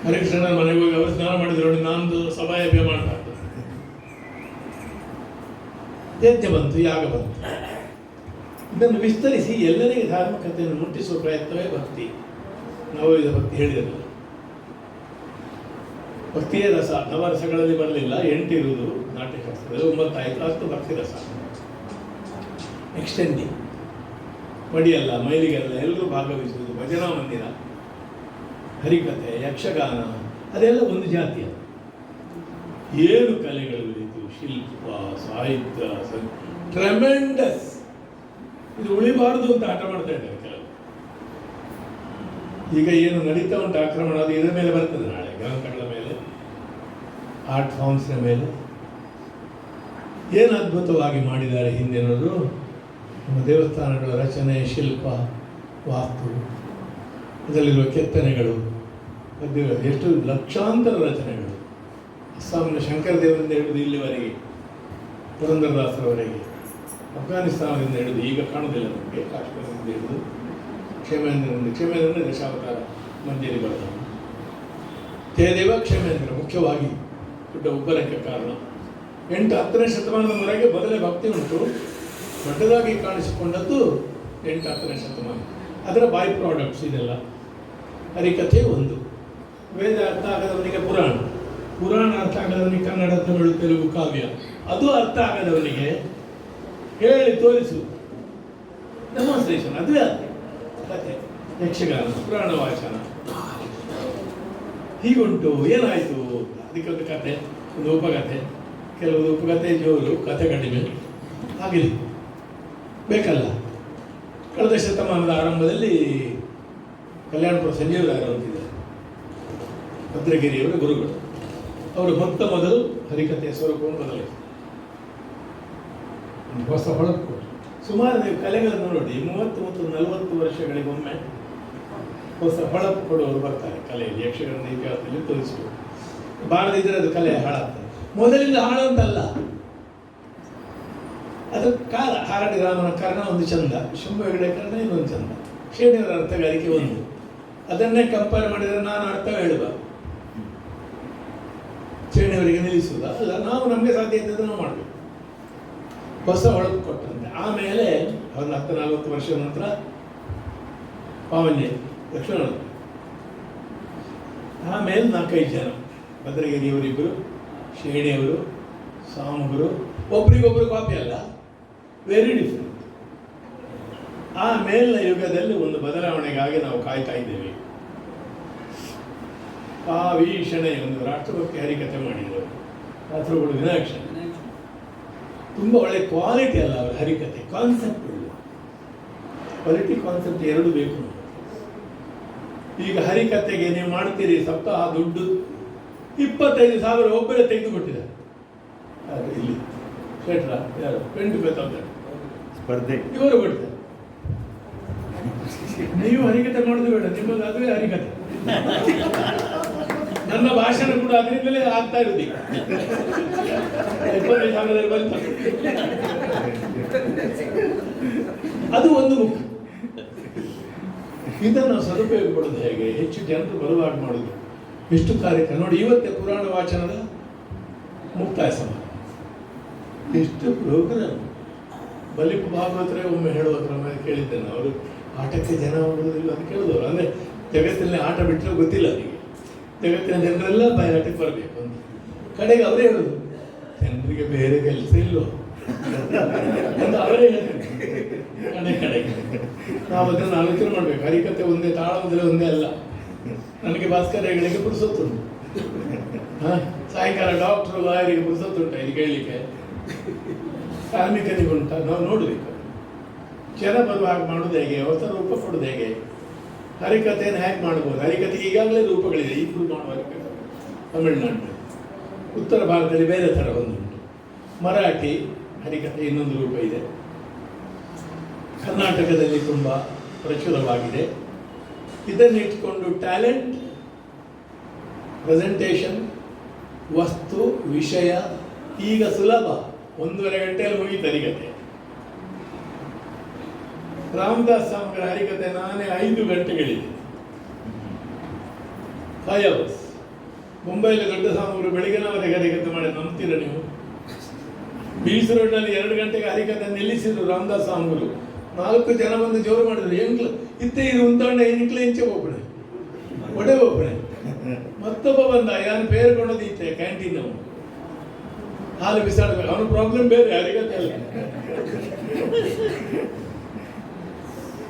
ಹರಿಕೃಷ್ಣನ (laughs) ಮನೆಗೆ ಹೋಗಿ ಅವರು ಸ್ನಾನ ಮಾಡಿದ್ರು ನೋಡಿ ನಾನು ಸಭಾಯಾಭ್ಯ ಮಾಡಬಾರ್ದು ಯಜ್ಞ ಬಂತು, ಯಾಗ ಬಂತು. ಇದನ್ನು ವಿಸ್ತರಿಸಿ ಎಲ್ಲರಿಗೆ ಧಾರ್ಮಿಕತೆಯನ್ನು ಮುಟ್ಟಿಸುವ ಪ್ರಯತ್ನವೇ ಭಕ್ತಿ. ನವವಿಧ ಭಕ್ತಿ ಹೇಳಿರಲಿಲ್ಲ ಭಕ್ತಿಯೇ ರಸ. ನವರಸಗಳಲ್ಲಿ ಬರಲಿಲ್ಲ. ಎಂಟಿರುವುದು ನಾಟ್ಯಶಾಸ್ತ್ರದಲ್ಲಿ, ಒಂಬತ್ತಾಯಿತು ಅಷ್ಟು ಭಕ್ತಿ ರಸ. ಎಕ್ಸ್ಟೆಂಡಿಂಗ್ ಮಡಿಯಲ್ಲ, ಮೈಲಿಗೆಲ್ಲ ಎಲ್ಲರೂ ಭಾಗವಹಿಸುವುದು ಭಜನಾ ಮಂದಿರ, ಹರಿಕಥೆ, ಯಕ್ಷಗಾನ, ಅದೆಲ್ಲ ಒಂದು ಜಾತಿಯ. ಏನು ಕಲೆಗಳು ಬೆಳೀತು ಶಿಲ್ಪ, ಸಾಹಿತ್ಯ ಟ್ರೆಮೆಂಡಸ್ ಇದು ಉಳಿಬಾರದು ಅಂತ ಆಟ ಮಾಡ್ತಾ ಇದ್ದಾರೆ ಕೆಲವು ಈಗ ಏನು ನಡೀತಾ ಉಂಟು ಆಕ್ರಮಣ, ಅದು ಇದರ ಮೇಲೆ ಬರ್ತದೆ ನಾಳೆ ಗ್ರಾಮಗಳ ಮೇಲೆ, ಆರ್ಟ್ ಫಾರ್ಮ್ಸ್ನ ಮೇಲೆ. ಏನು ಅದ್ಭುತವಾಗಿ ಮಾಡಿದ್ದಾರೆ ಹಿಂದಿನವರು ನಮ್ಮ ದೇವಸ್ಥಾನಗಳ ರಚನೆ, ಶಿಲ್ಪ, ವಾಸ್ತು ಅದರಲ್ಲಿರುವ ಕೆತ್ತನೆಗಳು ಎಷ್ಟು ಲಕ್ಷಾಂತರ ರಚನೆಗಳು. ಅಸ್ಸಾಂನ ಶಂಕರದೇವರಿಂದ ಹಿಡಿದು ಇಲ್ಲಿವರೆಗೆ ಪುರಂದರದಾಸರವರೆಗೆ ಅಫ್ಘಾನಿಸ್ತಾನದಿಂದ ಹಿಡಿದು ಈಗ ಕಾಣುವುದಿಲ್ಲ ನಮಗೆ. ಕಾಶ್ಮೀರದಿಂದ ಹಿಡಿದು ಕ್ಷೇಮೇಂದ್ರನಿಂದ ಕ್ಷೇಮೇಂದ್ರನೇ ದಶಾವತಾರ ಮಂದಿಯಲ್ಲಿ ಬರ್ತಾನೆ ಜಯದೇವ ಕ್ಷೇಮೇಂದ್ರ ಮುಖ್ಯವಾಗಿ ದೊಡ್ಡ ಉಬ್ಬರಕ್ಕೆ ಕಾರಣ. ಎಂಟು, ಹತ್ತನೇ ಶತಮಾನದವರೆಗೆ ಬದಲೇ ಭಕ್ತಿ ಉಂಟು. ದೊಡ್ಡದಾಗಿ ಕಾಣಿಸಿಕೊಂಡದ್ದು ಎಂಟು, ಹತ್ತನೇ ಶತಮಾನ. ಅದರ ಬೈ ಪ್ರಾಡಕ್ಟ್ಸ್ ಇದೆಲ್ಲ. ಹರಿಕಥೆ ಒಂದು. ವೇದ ಅರ್ಥ ಆಗದವನಿಗೆ ಪುರಾಣ. ಪುರಾಣ ಅರ್ಥ ಆಗದವನಿಗೆ ಕನ್ನಡ ತಮಿಳು ತೆಲುಗು ಕಾವ್ಯ. ಅದು ಅರ್ಥ ಆಗದವನಿಗೆ ಹೇಳಿ ತೋರಿಸು. ಡೆಮಾನ್ಸ್ಟ್ರೇಷನ್ ಅದುವೇ ಕಥೆ, ಯಕ್ಷಗಾನ, ಪುರಾಣ ವಾಚನ. ಹೀಗುಂಟು, ಏನಾಯಿತು ಅದಕ್ಕೆ ಒಂದು ಕತೆ ಒಂದು ಉಪಕಥೆ. ಕೆಲವು ಉಪಕಥೆ ಜೋರು ಕಥೆ ಕಡಿಮೆ ಆಗಲಿ ಬೇಕಲ್ಲ. ಕಳೆದ ಶತಮಾನದ ಆರಂಭದಲ್ಲಿ ಕಲ್ಯಾಣಪುರ ಸಂಜೀವರಾಯರು ಅಂತಿದ್ದಾರೆ? ಭದ್ರಗಿರಿಯವರ ಗುರುಗಳು. ಅವರು ಮೊತ್ತ ಮೊದಲು ಹರಿಕಥೆಯ ಸ್ವರೂಪವನ್ನು ಒಂದು ಹೊಸ ಹೊಳಪು. ಸುಮಾರು ನೀವು ಕಲೆಗಳನ್ನು ನೋಡಿ, ಮೂವತ್ತು ಮತ್ತು ನಲವತ್ತು ವರ್ಷಗಳಿಗೊಮ್ಮೆ ಹೊಸ ಹೊಳಪು ಕೊಡುವವರು ಬರ್ತಾರೆ ಕಲೆಯಲ್ಲಿ ಯಕ್ಷಗಾನ ಇತಿಹಾಸದಲ್ಲಿ ತೋರಿಸುವುದು ಬಾರದಿದ್ದರೆ ಅದು ಕಲೆ ಹಾಳಾಗ್ತದೆ. ಮೊದಲಿಂದ ಹಾಳಂತಲ್ಲ. ಅದು ಕಾಲ ಹಾರಾಟಿ ರಾಮನ ಕರ್ಣ ಒಂದು ಚಂದ, ಶುಂಭ ಹೆಗಡೆ ಕರ್ಣ ಇನ್ನೊಂದು ಚಂದ. ಶ್ರೇಣಿಯವರ ಅರ್ಥಗಾರಿಕೆ ಒಂದು. ಅದನ್ನೇ ಕಂಪೇರ್ ಮಾಡಿದರೆ ನಾನು ಅರ್ಥ ಹೇಳುವ ಶ್ರೇಣಿಯವರಿಗೆ ನಿಲ್ಲಿಸುವುದ. ಅಲ್ಲ, ನಾವು ನಮಗೆ ಸಾಧ್ಯ ಇದ್ದದ್ದು ನಾವು ಮಾಡಬೇಕು. ಹೊಸ ಒಳಗೆ ಕೊಟ್ಟಂತೆ. ಆಮೇಲೆ ಒಂದು ಹತ್ತು, ನಲವತ್ತು ವರ್ಷದ ನಂತರ ಪಾವನ್ಯ ದಕ್ಷಿಣ ಆಮೇಲೆ ನಾಲ್ಕೈದು ಜನ. ಭದ್ರಗಿರಿಯವರಿಬ್ಬರು ಶ್ರೇಣಿಯವರು ಸಾಮುಗರು ಒಬ್ರಿಗೊಬ್ರು ಕಾಪಿ ಅಲ್ಲ ವೆರಿ ಡಿಫ್ರೆಂಟ್ ಆ ಮೇಲಿನ ಯುಗದಲ್ಲಿ ಒಂದು ಬದಲಾವಣೆಗಾಗಿ ನಾವು ಕಾಯ್ತಾ ಇದ್ದೇವೆ. ಆ ವೀಕ್ಷಣೆ ಒಂದು ರಾಷ್ಟ್ರಭಕ್ತಿ ಹರಿಕತೆ ಮಾಡಿದರು. ರಾಷ್ಟ್ರಗಳು ವಿನಾಕ್ಷಣ ತುಂಬ ಒಳ್ಳೆ ಕ್ವಾಲಿಟಿ ಅಲ್ಲ ಅವರ ಹರಿಕತೆ ಕಾನ್ಸೆಪ್ಟ್ ಒಳ್ಳೆ ಕ್ವಾಲಿಟಿ ಕಾನ್ಸೆಪ್ಟ್ ಎರಡು ಬೇಕು ಈಗ ಹರಿಕತೆಗೆ ನೀವು ಮಾಡ್ತೀರಿ ಸಪ್ತಾಹ ದುಡ್ಡು ಇಪ್ಪತ್ತೈದು ಸಾವಿರ ಒಬ್ಬರೇ ತೆಗೆದುಕೊಟ್ಟಿದ್ದಾರೆ ಇಲ್ಲಿ ಶೆಟ್ರ ಯಾರು? ಟ್ವೆಂಟಿ ಫೈವ್ ತೌಸಂಡ್ ಸ್ಪರ್ಧೆ. ಇವರು ಕೊಡ್ತಾರೆ ನೀವು ಹರಿಕತೆ ಮಾಡೋದು ಬೇಡ ನಿಮ್ಮದು ಅದುವೇ ಹರಿಕತೆ ನನ್ನ ಭಾಷಣ ಕೂಡ ಅದರಿಂದಲೇ ಆಗ್ತಾ ಇರೋದು ಇಪ್ಪತ್ತೈದು ಅದು ಒಂದು ಇದನ್ನು ಸದುಪಯೋಗ ಪಡೋದು ಹೇಗೆ? ಹೆಚ್ಚು ಜನರು ಬರುವಾಗ ಮಾಡೋದು ಎಷ್ಟು ಕಾರ್ಯಕ್ರಮ? ನೋಡಿ, ಇವತ್ತೇ ಪುರಾಣ ವಾಚನದ ಮುಕ್ತಾಯ ಸಮಯ ಎಷ್ಟು ಪ್ರೋಗ್ರಾಮ್. ಬಲಿಪ ಭಾಗವತರೇ ಒಮ್ಮೆ ಹೇಳುವ ಕ್ರಮ ಕೇಳಿದ್ದೇನೆ. ಅವರು ಆಟಕ್ಕೆ ಜನ ಹೋಗೋದಿಲ್ಲ ಅಂತ ಕೇಳಿದವರು. ಅಂದರೆ ಜಗತ್ತಿನಲ್ಲಿ ಆಟ ಬಿಟ್ಟರೆ ಗೊತ್ತಿಲ್ಲ ಅವರಿಗೆ. ಜಗತ್ತಿನ ಜನರೆಲ್ಲ ಬಯಲಾಟಕ್ಕೆ ಬರಬೇಕು ಅಂತ. ಕಡೆಗೆ ಅವರೇ ಹೇಳೋದು, ಜನರಿಗೆ ಬೇರೆ ಕೆಲಸ ಇಲ್ಲೋ ಅಂತ ಅವರೇ ಹೇಳ್ತಾರೆ. ಕಡೆ ಕಡೆಗೆ ನಾವು ಅದನ್ನು ಆಲೋಚನೆ ಮಾಡಬೇಕು. ಹರಿಕತೆ ಒಂದೇ ತಾಳ ಒಂದೇ ಅಲ್ಲ. ನನಗೆ ಭಾಸ್ಕರ ಹೆಗಡೆಗೆ ಪುರುಸೊತ್ತುಂಟು. ಹಾ? ಸಾಯಂಕಾಲ ಡಾಕ್ಟ್ರು ಲಾಯರಿಗೆ ಪುರುಸೊತ್ತುಂಟ ಇಲ್ಲಿ ಕೇಳಲಿಕ್ಕೆ. ಕಾರ್ಮಿಕರಿಗೆ ಉಂಟ? ನಾವು ನೋಡಬೇಕು. ಜನ ಬರುವಾಗ ಮಾಡೋದು ಹೇಗೆ? ಹೊಸ ರೂಪ ಕೊಡೋದು ಹೇಗೆ? ಹರಿಕಥೆಯನ್ನು ಹ್ಯಾಕ್ ಮಾಡ್ಬೋದು ಹರಿಕಥೆ ಈಗಾಗಲೇ ರೂಪಗಳಿದೆ. ಇಬ್ಬರು ಮಾಡುವ ಹರಿಕಥೆ ತಮಿಳುನಾಡು. ಉತ್ತರ ಭಾರತದಲ್ಲಿ ಬೇರೆ ಥರ ಒಂದುಂಟು. ಮರಾಠಿ ಹರಿಕಥೆ ಇನ್ನೊಂದು ರೂಪ ಇದೆ. ಕರ್ನಾಟಕದಲ್ಲಿ ತುಂಬ ಪ್ರಚುರವಾಗಿದೆ. ಇದನ್ನಿಟ್ಕೊಂಡು ಟ್ಯಾಲೆಂಟ್, ಪ್ರೆಸೆಂಟೇಷನ್, ವಸ್ತು, ವಿಷಯ, ಈಗ ಸುಲಭ. ಒಂದೂವರೆ ಗಂಟೆಯಲ್ಲಿ ಹೋಗಿ ಹರಿಕತೆ ರಾಮದಾಸ್ ಸ್ವಾಮಿಗಳ ಹರಿಕತೆ ನಾನೇ ಐದು ಗಂಟೆಗಳಿದೆ ಫೈವ್ ಅವರ್ಸ್ ಮುಂಬೈಲಿ ದೊಡ್ಡ ಸ್ವಾಮಿಗಳು ಬೆಳಗಿನವರೆಗೆ ಹರಿಕತೆ ಮಾಡಿ ನಂಬ್ತೀರ ನೀವು? ಬೀಚ್ ರೋಡ್ನಲ್ಲಿ ಎರಡು ಗಂಟೆಗೆ ಹರಿಕತೆ ನಿಲ್ಲಿಸಿದ್ರು ರಾಮದಾಸ್ ಸ್ವಾಮಿಗಳು. ನಾಲ್ಕು ಜನ ಬಂದು ಜೋರು ಮಾಡಿದ್ರು. ಎಂಕ್ಲು, ಇತ್ತೆ ಇದು ಉಂತೊಂಡೆ ಎಂಕ್ಲು ಇಂಚೆ ಒಬ್ಬಳೆ ಒಡೆ ಒಬ್ಬಳೆ ಮತ್ತೊಬ್ಬ ಬಂದ ಯಾರು ಬೇರೆ ಕೊಡೋದು ಇತ್ತೆ ಕ್ಯಾಂಟೀನ್ ಅವನು. ಹಾಲು ಬಿಸಾಡ್ಬೇಕು. ಅವನ ಪ್ರಾಬ್ಲಮ್ ಬೇರೆ ಹರಿಕತೆ ಅಲ್ಲ.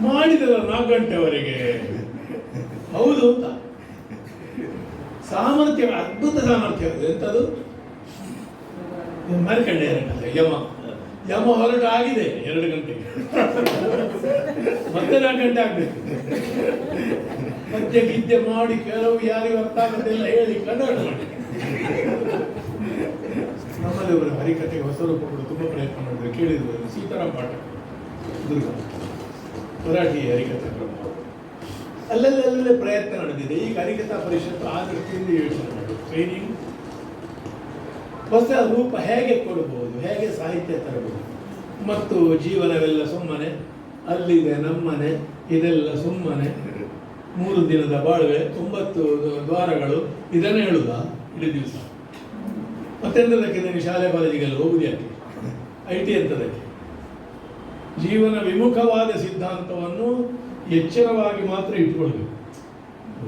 ಮಾಡಿದಲ್ಲ ನಾಲ್ಕು ಗಂಟೆವರೆಗೆ ಹೌದು ಅಂತ. ಸಾಮರ್ಥ್ಯ, ಅದ್ಭುತ ಸಾಮರ್ಥ್ಯ ಅದು. ಎಂಥದ್ದು ಮರ್ಕಂಡೆ ಯಮ. ಯಮ ಹೊರಟ ಆಗಿದೆ, ಎರಡು ಗಂಟೆಗೆ ಮತ್ತೆ ನಾಲ್ಕು ಗಂಟೆ ಆಗ್ಬೇಕು. ಮತ್ತೆ ಗಿದ್ದೆ ಮಾಡಿ ಕೆಲವು ಯಾರಿಗೂ ಅರ್ಥ ಆಗೋದಿಲ್ಲ ಹೇಳಿ ಕನ್ನಡ ಮಾಡಿ. ನಮ್ಮಲ್ಲಿ ಹರಿಕತೆಗೆ ಹೊಸ ರೂಪ ಕೊಡು ತುಂಬ ಪ್ರಯತ್ನ ಮಾಡಿದ್ರು. ಕೇಳಿದ್ರು, ಸೀತಾರಾಮ್ ಪಾಠ. ದುರ್ಗ. ಮರಾಠಿ ಹರಿಕಥೆ ಅಲ್ಲಲ್ಲಿ ಅಲ್ಲಲ್ಲೇ ಪ್ರಯತ್ನ ನಡೆದಿದೆ. ಈಗ ಹರಿಕಥಾ ಪರಿಷತ್ತು ಆ ದೃಷ್ಟಿಯಿಂದ ಯೋಚನೆ ಮಾಡಿ ಟ್ರೈನಿಂಗ್ ಹೊಸ ರೂಪ ಹೇಗೆ ಕೊಡಬಹುದು, ಹೇಗೆ ಸಾಹಿತ್ಯ ತರಬಹುದು? ಮತ್ತು ಜೀವನವೆಲ್ಲ ಸುಮ್ಮನೆ, ಅಲ್ಲಿದೆ ನಮ್ಮನೆ, ಇದೆಲ್ಲ ಸುಮ್ಮನೆ. ಮೂರು ದಿನದ ಬಾಳ್ವೆ ಒಂಬತ್ತು ದ್ವಾರಗಳು, ಇದನ್ನೇ ಹೇಳುದ ಇಡೀ ದಿವಸ. ಮತ್ತೆಂದದಕ್ಕೆ ನನಗೆ ಶಾಲೆ ಕಾಲೇಜಿಗೆಲ್ಲ ಹೋಗುದು ಐ ಟಿ ಅಂತದಕ್ಕೆ. ಜೀವನ ವಿಮುಖವಾದ ಸಿದ್ಧಾಂತವನ್ನು ಎಚ್ಚರವಾಗಿ ಮಾತ್ರ ಇಟ್ಕೊಳ್ಬೇಕು.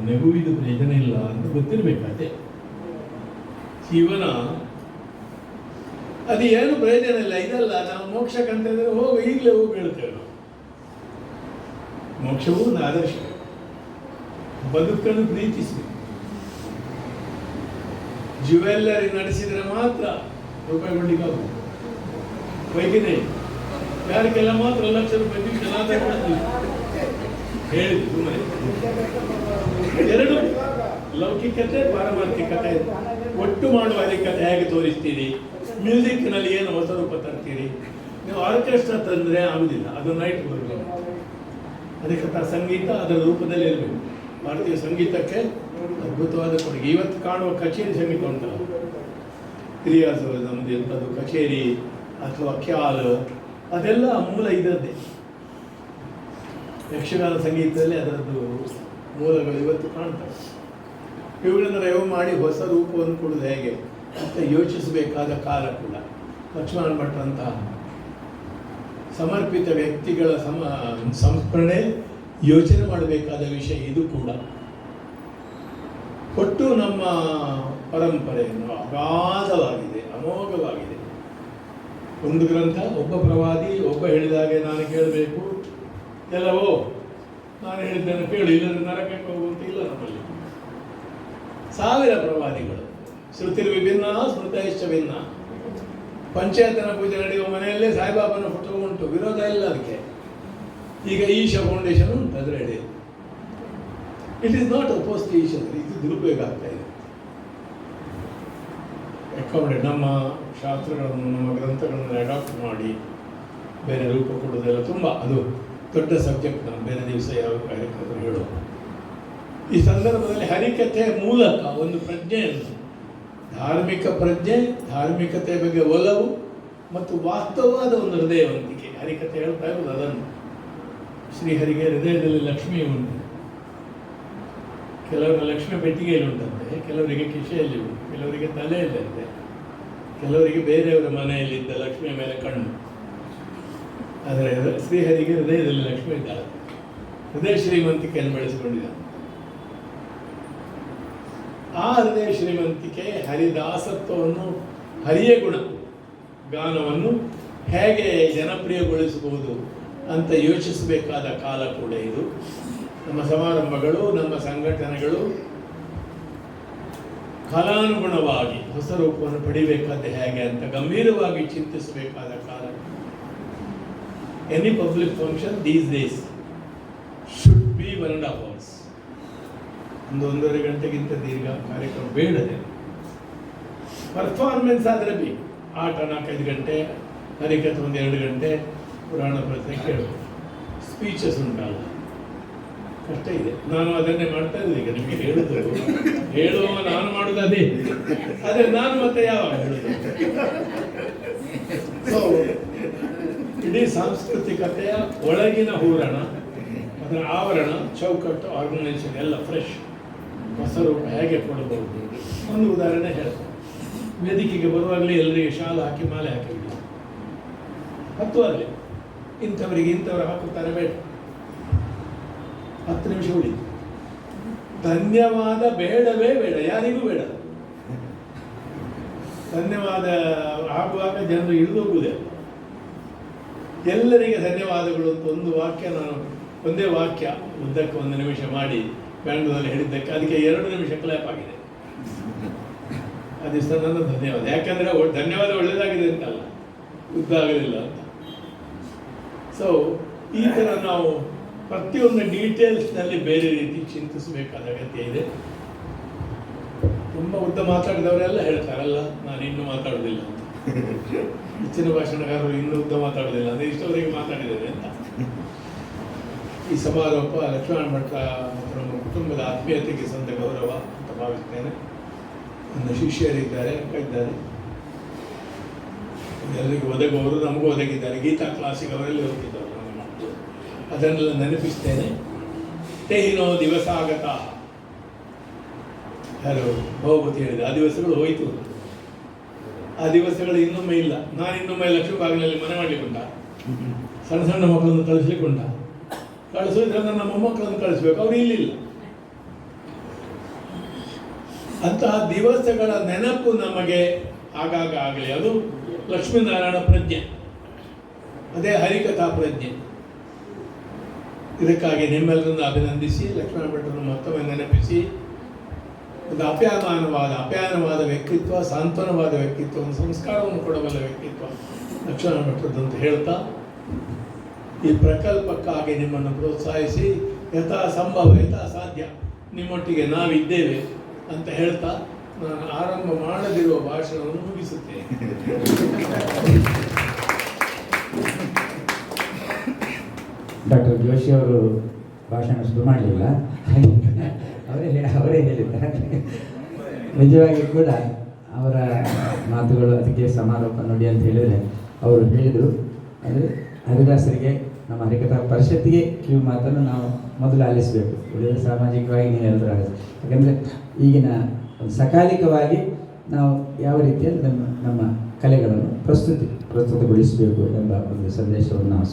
ನೆಗುವಿದು ಪ್ರಯೋಜನ ಇಲ್ಲ ಅಂತ ಗೊತ್ತಿರಬೇಕಾದೆ ಜೀವನ, ಅದು ಏನು ಪ್ರಯೋಜನ ಇಲ್ಲ, ಇದಲ್ಲ, ನಾವು ಮೋಕ್ಷಕ್ಕಂತಂದ್ರೆ ಹೋಗು, ಈಗಲೇ ಹೋಗಿ ಹೇಳ್ತೇವೆ ನಾವು. ಮೋಕ್ಷವು ಒಂದು ಆದರ್ಶ. ಬದುಕನ್ನು ಪ್ರೀತಿಸಿ. ಜುವೆಲ್ಲರಿ ನಡೆಸಿದರೆ ಮಾತ್ರ ರೂಪಾಯಿ ಕೊಡ್ಲಿಕ್ಕಾಗುತ್ತೆ ವೈಕಿದೆ ಯಾರಿಗೆಲ್ಲ ಮಾತ್ರ ಲಕ್ಷ ರೂಪಾಯಿ ಕೊಡ್ತೀವಿ. ಹೇಳಿದ್ರು ಎರಡು ಲೌಕಿಕತೆ ಪಾರಮಾರ್ಥಿಕತೆ ಒಟ್ಟು ಮಾಡುವ ಅಧಿಕತೆ ಹೇಗೆ ತೋರಿಸ್ತೀರಿ? ಮ್ಯೂಸಿಕ್ನಲ್ಲಿ ಏನು ಹೊಸ ರೂಪ ತರ್ತೀರಿ? ನೀವು ಆರ್ಕೆಸ್ಟ್ರಾ ತಂದ್ರೆ ಆಗುದಿಲ್ಲ, ಅದು ನೈಟ್ ಬರಬೇಕು ಅದಕ್ಕೆ ಸಂಗೀತ, ಅದರ ರೂಪದಲ್ಲಿ ಇರಬೇಕು. ಭಾರತೀಯ ಸಂಗೀತಕ್ಕೆ ಅದ್ಭುತವಾದ ಕೊಡುಗೆ. ಇವತ್ತು ಕಾಣುವ ಕಚೇರಿ ಸಂಗೀತ ಉಂಟಲ್ಲ. ಕ್ರಿಯಾಸ ನಮ್ದು ಎಂಥದ್ದು ಕಚೇರಿ, ಅಥವಾ ಖ್ಯಾಲ್. ಅದೆಲ್ಲ ಮೂಲ ಇದರದ್ದೇ ಯಕ್ಷಗಾನ ಸಂಗೀತದಲ್ಲಿ ಅದರದ್ದು ಮೂಲಗಳು ಇವತ್ತು ಕಾಣ್ತವೆ. ಇವುಗಳನ್ನು ರಯವು ಮಾಡಿ ಹೊಸ ರೂಪವನ್ನು ಕೊಡೋದು ಹೇಗೆ ಅಂತ ಯೋಚಿಸಬೇಕಾದ ಕಾಲ ಕೂಡ. ಲಕ್ಷ್ಮಣ ಭಟ್ರಂತಹ ಸಮರ್ಪಿತ ವ್ಯಕ್ತಿಗಳ ಸಮ, ಸಂಸ್ಮರಣೆ ಯೋಚನೆ ಮಾಡಬೇಕಾದ ವಿಷಯ ಇದು ಕೂಡ. ಒಟ್ಟು ನಮ್ಮ ಪರಂಪರೆಯನ್ನು ಅಗಾಧವಾಗಿದೆ, ಅಮೋಘವಾಗಿದೆ. ಒಂದು ಗ್ರಂಥ, ಒಬ್ಬ ಪ್ರವಾದಿ, ಒಬ್ಬ ಹೇಳಿದಾಗೆ ನಾನು ಕೇಳಬೇಕು. ಎಲ್ಲವೋ, ನಾನು ಹೇಳಿದ್ದೇನೆ ಕೇಳಿ, ಇಲ್ಲದ್ರೆ ನರಕಕ್ಕೆ ಹೋಗುವಂತ ಇಲ್ಲ ನಮ್ಮಲ್ಲಿ. ಸಾವಿರ ಪ್ರವಾದಿಗಳು, ಶ್ರುತಿರ್ ವಿಭಿನ್ನ ಸ್ಮೃತೈಶ್ಚ ಭಿನ್ನ ಪಂಚಾಯತನ ಪೂಜೆ ನಡೆಯುವ ಮನೆಯಲ್ಲೇ ಸಾಯಿಬಾಬನ ಫೋಟೋ ಉಂಟು, ವಿರೋಧ ಇಲ್ಲ ಅದಕ್ಕೆ. ಈಗ ಈಶ ಫೌಂಡೇಶನ್ ಉಂಟು ಅದರ it is not opposed to Isha ಇದು ದುರುಪಯೋಗ ಆಗ್ತಾ ಇದೆ. ಅಕಾಮಡೇಟ್ ನಮ್ಮ ಶಾಸ್ತ್ರಗಳನ್ನು, ನಮ್ಮ ಗ್ರಂಥಗಳನ್ನು ಅಡಾಪ್ಟ್ ಮಾಡಿ ಬೇರೆ ರೂಪ ಕೊಡೋದೆಲ್ಲ ತುಂಬ, ಅದು ದೊಡ್ಡ ಸಬ್ಜೆಕ್ಟ್ ನಾನು ಬೇರೆ ದಿವಸ ಯಾವ ಕಾರ್ಯಕ್ರಮ ಹೇಳೋ ಈ ಸಂದರ್ಭದಲ್ಲಿ ಹರಿಕಥೆಯ ಮೂಲಕ ಒಂದು ಪ್ರಜ್ಞೆಯನ್ನು ಧಾರ್ಮಿಕ ಪ್ರಜ್ಞೆ ಧಾರ್ಮಿಕತೆ ಬಗ್ಗೆ ಒಲವು ಮತ್ತು ವಾಸ್ತವವಾದ ಒಂದು ಹೃದಯವಂತಿಕೆ ಹರಿಕಥೆ ಹೇಳ್ತಾ ಇರೋದು ಅದನ್ನು. ಶ್ರೀಹರಿಗೆ ಹೃದಯದಲ್ಲಿ ಲಕ್ಷ್ಮಿ ಉಂಟು. ಕೆಲವರ ಲಕ್ಷ್ಮಿ ಪೆಟ್ಟಿಗೆಯಲ್ಲಿ ಉಂಟಂತೆ, ಕೆಲವರಿಗೆ ಕಿಶೆಯಲ್ಲಿ ಉಂಟು. ಕೆಲವರಿಗೆ ತಲೆಯಲ್ಲಿದೆ ಕೆಲವರಿಗೆ ಬೇರೆಯವರ ಮನೆಯಲ್ಲಿದ್ದ ಲಕ್ಷ್ಮಿಯ ಮೇಲೆ ಕಣ್ಣು. ಆದರೆ ಶ್ರೀಹರಿಗೆ ಹೃದಯದಲ್ಲಿ ಲಕ್ಷ್ಮಿ ಇದ್ದಾಳೆ. ಹೃದಯ ಶ್ರೀಮಂತಿಕೆಯನ್ನು ಬೆಳೆಸಿಕೊಂಡಿದ್ದ ಆ ಹೃದಯ ಶ್ರೀಮಂತಿಕೆ ಹರಿದಾಸತ್ವವನ್ನು, ಹರಿಯ ಗುಣ ಗಾನವನ್ನು ಹೇಗೆ ಜನಪ್ರಿಯಗೊಳಿಸಬಹುದು ಅಂತ ಯೋಚಿಸಬೇಕಾದ ಕಾಲ ಕೂಡ ಇದು. ನಮ್ಮ ಸಮಾರಂಭಗಳು, ನಮ್ಮ ಸಂಘಟನೆಗಳು ಕಾಲಾನುಗುಣವಾಗಿ ಹೊಸ ರೂಪವನ್ನು ಪಡಿಬೇಕಾದ ಹೇಗೆ ಅಂತ ಗಂಭೀರವಾಗಿ ಚಿಂತಿಸಬೇಕಾದ ಕಾಲ. Any public function these days should be one and half hours ಒಂದು ಒಂದೂವರೆ ಗಂಟೆಗಿಂತ ದೀರ್ಘ ಕಾರ್ಯಕ್ರಮ ಬೇಡದೆ. ಪರ್ಫಾರ್ಮೆನ್ಸ್ ಆದರೆ ಬಿ ಆಟ ನಾಲ್ಕೈದು ಗಂಟೆ ಕಾರ್ಯಕ್ರಮ ಒಂದು ಎರಡು ಗಂಟೆ, ಪುರಾಣ ಪ್ರಶ್ನೆ ಕೇಳಬೇಕು. ಸ್ಪೀಚಸ್ ಉಂಟಲ್ಲ. ಕಷ್ಟ ಇದೆ. ನಾನು ಅದನ್ನೇ ಮಾಡ್ತಾ ಇದ್ದೀನಿ ಈಗ ನಿಮಗೆ ಹೇಳುದು. ಹೇಳುವ ನಾನು ಮಾಡುದು ಅದೇ. ಅದೇ, ನಾನು ಮತ್ತೆ ಯಾವಾಗ ಹೇಳುದು? ಇಡೀ ಸಾಂಸ್ಕೃತಿಕತೆಯ ಒಳಗಿನ ಹೂರಣ, ಅದರ ಆವರಣ, ಚೌಕಟ್ಟು ಆರ್ಗನೈಸೇಷನ್ ಎಲ್ಲ ಫ್ರೆಶ್ ಹೊಸ ರೂಪ ಹೇಗೆ ಕೊಡಬಹುದು? ಒಂದು ಉದಾಹರಣೆ ಹೇಳ್ತೇನೆ. ವೇದಿಕೆಗೆ ಬರುವಾಗಲೇ ಎಲ್ಲರಿಗೆ ಶಾಲ ಹಾಕಿ, ಮಾಲೆ ಹಾಕಿಬಿಡಿ ಅಲ್ಲಿ. ಇಂಥವರಿಗೆ ಇಂಥವ್ರು ಹಾಕುತ್ತಾರೆ, ಬೇಡ. ಹತ್ತು ನಿಮಿಷ ಉಳಿತು ಧನ್ಯವಾದ ಬೇಡವೇ ಬೇಡ, ಯಾರಿಗೂ ಬೇಡ. ಧನ್ಯವಾದ ಆಗುವಾಗ ಜನರು ಇಳಿದೋಗುವುದೇ ಎಲ್ಲರಿಗೆ ಧನ್ಯವಾದಗಳು ಅಂತ ಒಂದು ವಾಕ್ಯ ನಾನು, ಒಂದೇ ವಾಕ್ಯ, ಉದ್ದಕ್ಕೆ ಒಂದು ನಿಮಿಷ ಮಾಡಿ ಬ್ಯಾಂಗ್ಳೂರಲ್ಲಿ ಹೇಳಿದ್ದಕ್ಕೆ ಅದಕ್ಕೆ ಎರಡು ನಿಮಿಷ ಕ್ಲಾಪ್ ಆಗಿದೆ. ಅದಿಷ್ಟ ನನ್ನ ಧನ್ಯವಾದ. ಯಾಕಂದ್ರೆ ಧನ್ಯವಾದ ಒಳ್ಳೆಯದಾಗಿದೆ ಅಂತಲ್ಲ. ಉದ್ದ ಆಗಲಿಲ್ಲ ಅಂತ. ಸೊ ಈ ಥರ ನಾವು ಪ್ರತಿಯೊಂದು ಡೀಟೇಲ್ಸ್ನಲ್ಲಿ ಬೇರೆ ರೀತಿ ಚಿಂತಿಸಬೇಕಾದ ಅಗತ್ಯ ಇದೆ. ತುಂಬ ಉದ್ದ ಮಾತಾಡಿದವರೆಲ್ಲ ಹೇಳ್ತಾರಲ್ಲ, ನಾನು ಇನ್ನೂ ಮಾತಾಡೋದಿಲ್ಲ ಅಂತ. ಹೆಚ್ಚಿನ ಭಾಷಣಗಾರರು ಇನ್ನೂ ಉದ್ದ ಮಾತಾಡೋದಿಲ್ಲ ಅಂದರೆ ಇಷ್ಟವರೆಗೆ ಮಾತಾಡಿದ್ದೇವೆ ಅಂತ. ಈ ಸಮಾರೋಪ ಲಕ್ಷ್ಮಣ ಮಠ ಮತ್ತು ನಮ್ಮ ಕುಟುಂಬದ ಆತ್ಮೀಯತೆಗೆ ಸಂತ ಗೌರವ ಅಂತ ಭಾವಿಸ್ತೇನೆ. ನನ್ನ ಶಿಷ್ಯರಿದ್ದಾರೆ, ಅಕ್ಕ ಇದ್ದಾರೆ. ಎಲ್ಲರಿಗೂ ಒದಗುವವರು ನಮಗೂ ಒದಗಿದ್ದಾರೆ. ಗೀತಾ ಕ್ಲಾಸಿಗೆ ಅವರೆಲ್ಲ ಮಕ್ಕಳು ಅದನ್ನೆಲ್ಲ ನೆನಪಿಸ್ತೇನೆ. ತೇಹಿನೋ ದಿವಸ ಆಗತ. ಯಾರು ಭಗವತಿ ಹೇಳಿದೆ. ಆ ದಿವಸಗಳು ಹೋಯಿತು. ಆ ದಿವಸಗಳು ಇನ್ನೊಮ್ಮೆ ಇಲ್ಲ. ನಾನು ಇನ್ನೊಮ್ಮೆ ಲಕ್ಷ್ಮೀ ಬಾಗಿಲಲ್ಲಿ ಮನೆ ಮಾಡಲಿಕ್ಕುಂಟ. ಸಣ್ಣ ಸಣ್ಣ ಮಕ್ಕಳನ್ನು ಕಳಿಸ್ಲಿಕ್ಕುಂಟ. ಕಳಿಸೋದ್ರೆ ನನ್ನ ಮೊಮ್ಮಕ್ಕಳನ್ನು ಕಳಿಸ್ಬೇಕು. ಅವ್ರು ಇಲ್ಲಿಲ್ಲ. ಅಂತಹ ದಿವಸಗಳ ನೆನಪು ನಮಗೆ ಆಗಾಗ ಆಗಲಿ. ಅದು ಲಕ್ಷ್ಮೀನಾರಾಯಣ ಪ್ರಜ್ಞೆ. ಅದೇ ಹರಿಕಥಾ ಪ್ರಜ್ಞೆ. ಇದಕ್ಕಾಗಿ ನಿಮ್ಮೆಲ್ಲರನ್ನು ಅಭಿನಂದಿಸಿ, ಲಕ್ಷ್ಮಣ ಭಟ್ಟರನ್ನು ಮತ್ತೊಮ್ಮೆ ನೆನಪಿಸಿ. ಒಂದು ಅಪ್ಯಾಮಾನವಾದ ಅಪ್ಯಾಯನವಾದ ವ್ಯಕ್ತಿತ್ವ, ಸಾಂತ್ವನವಾದ ವ್ಯಕ್ತಿತ್ವ, ಒಂದು ಸಂಸ್ಕಾರವನ್ನು ಕೊಡಬಲ್ಲ ವ್ಯಕ್ತಿತ್ವ ಲಕ್ಷ್ಮಣ ಭಟ್ಟರದ್ದು ಅಂತ ಹೇಳ್ತಾ, ಈ ಪ್ರಕಲ್ಪಕ್ಕಾಗಿ ನಿಮ್ಮನ್ನು ಪ್ರೋತ್ಸಾಹಿಸಿ, ಯಥಾ ಸಂಭವ, ಯಥಾ ಸಾಧ್ಯ ನಿಮ್ಮೊಟ್ಟಿಗೆ ನಾವಿದ್ದೇವೆ ಅಂತ ಹೇಳ್ತಾ, ನಾನು ಆರಂಭ ಮಾಡದಿರುವ ಭಾಷಣವನ್ನು ಮುಗಿಸುತ್ತೇನೆ. ಡಾಕ್ಟರ್ ಜೋಶಿ ಅವರು ಭಾಷಣ ಶುರು ಮಾಡಲಿಲ್ಲ. ಅವರೇ ಅವರೇ ಹೇಳಿದ್ದಾರೆ. ನಿಜವಾಗಿ ಕೂಡ ಅವರ ಮಾತುಗಳು ಅದಕ್ಕೆ ಸಮಾರೋಪ ನೋಡಿ ಅಂತ ಹೇಳಿದರೆ ಅವರು ಹೇಳಿದರು. ಅಂದರೆ ಹರಿದಾಸರಿಗೆ, ನಮ್ಮ ಹರಿಕಥಾ ಪರಿಷತ್ತಿಗೆ ಕಿವಿ ಮಾತನ್ನು ನಾವು ಮೊದಲು ಆಲಿಸಬೇಕು. ಉಳಿದ ಸಾಮಾಜಿಕವಾಗಿ ನೀವೆಲ್ಲರೂ ಆಲಿಸಿ ಯಾಕಂದರೆ ಈಗಿನ ಸಕಾಲಿಕವಾಗಿ ನಾವು ಯಾವ ರೀತಿಯಲ್ಲಿ ನಮ್ಮ ನಮ್ಮ ಕಲೆಗಳನ್ನು ಪ್ರಸ್ತುತಿ, ಪ್ರಸ್ತುತಗೊಳಿಸಬೇಕು ಎಂಬ ಒಂದು ಸಂದೇಶವನ್ನು ನಾವು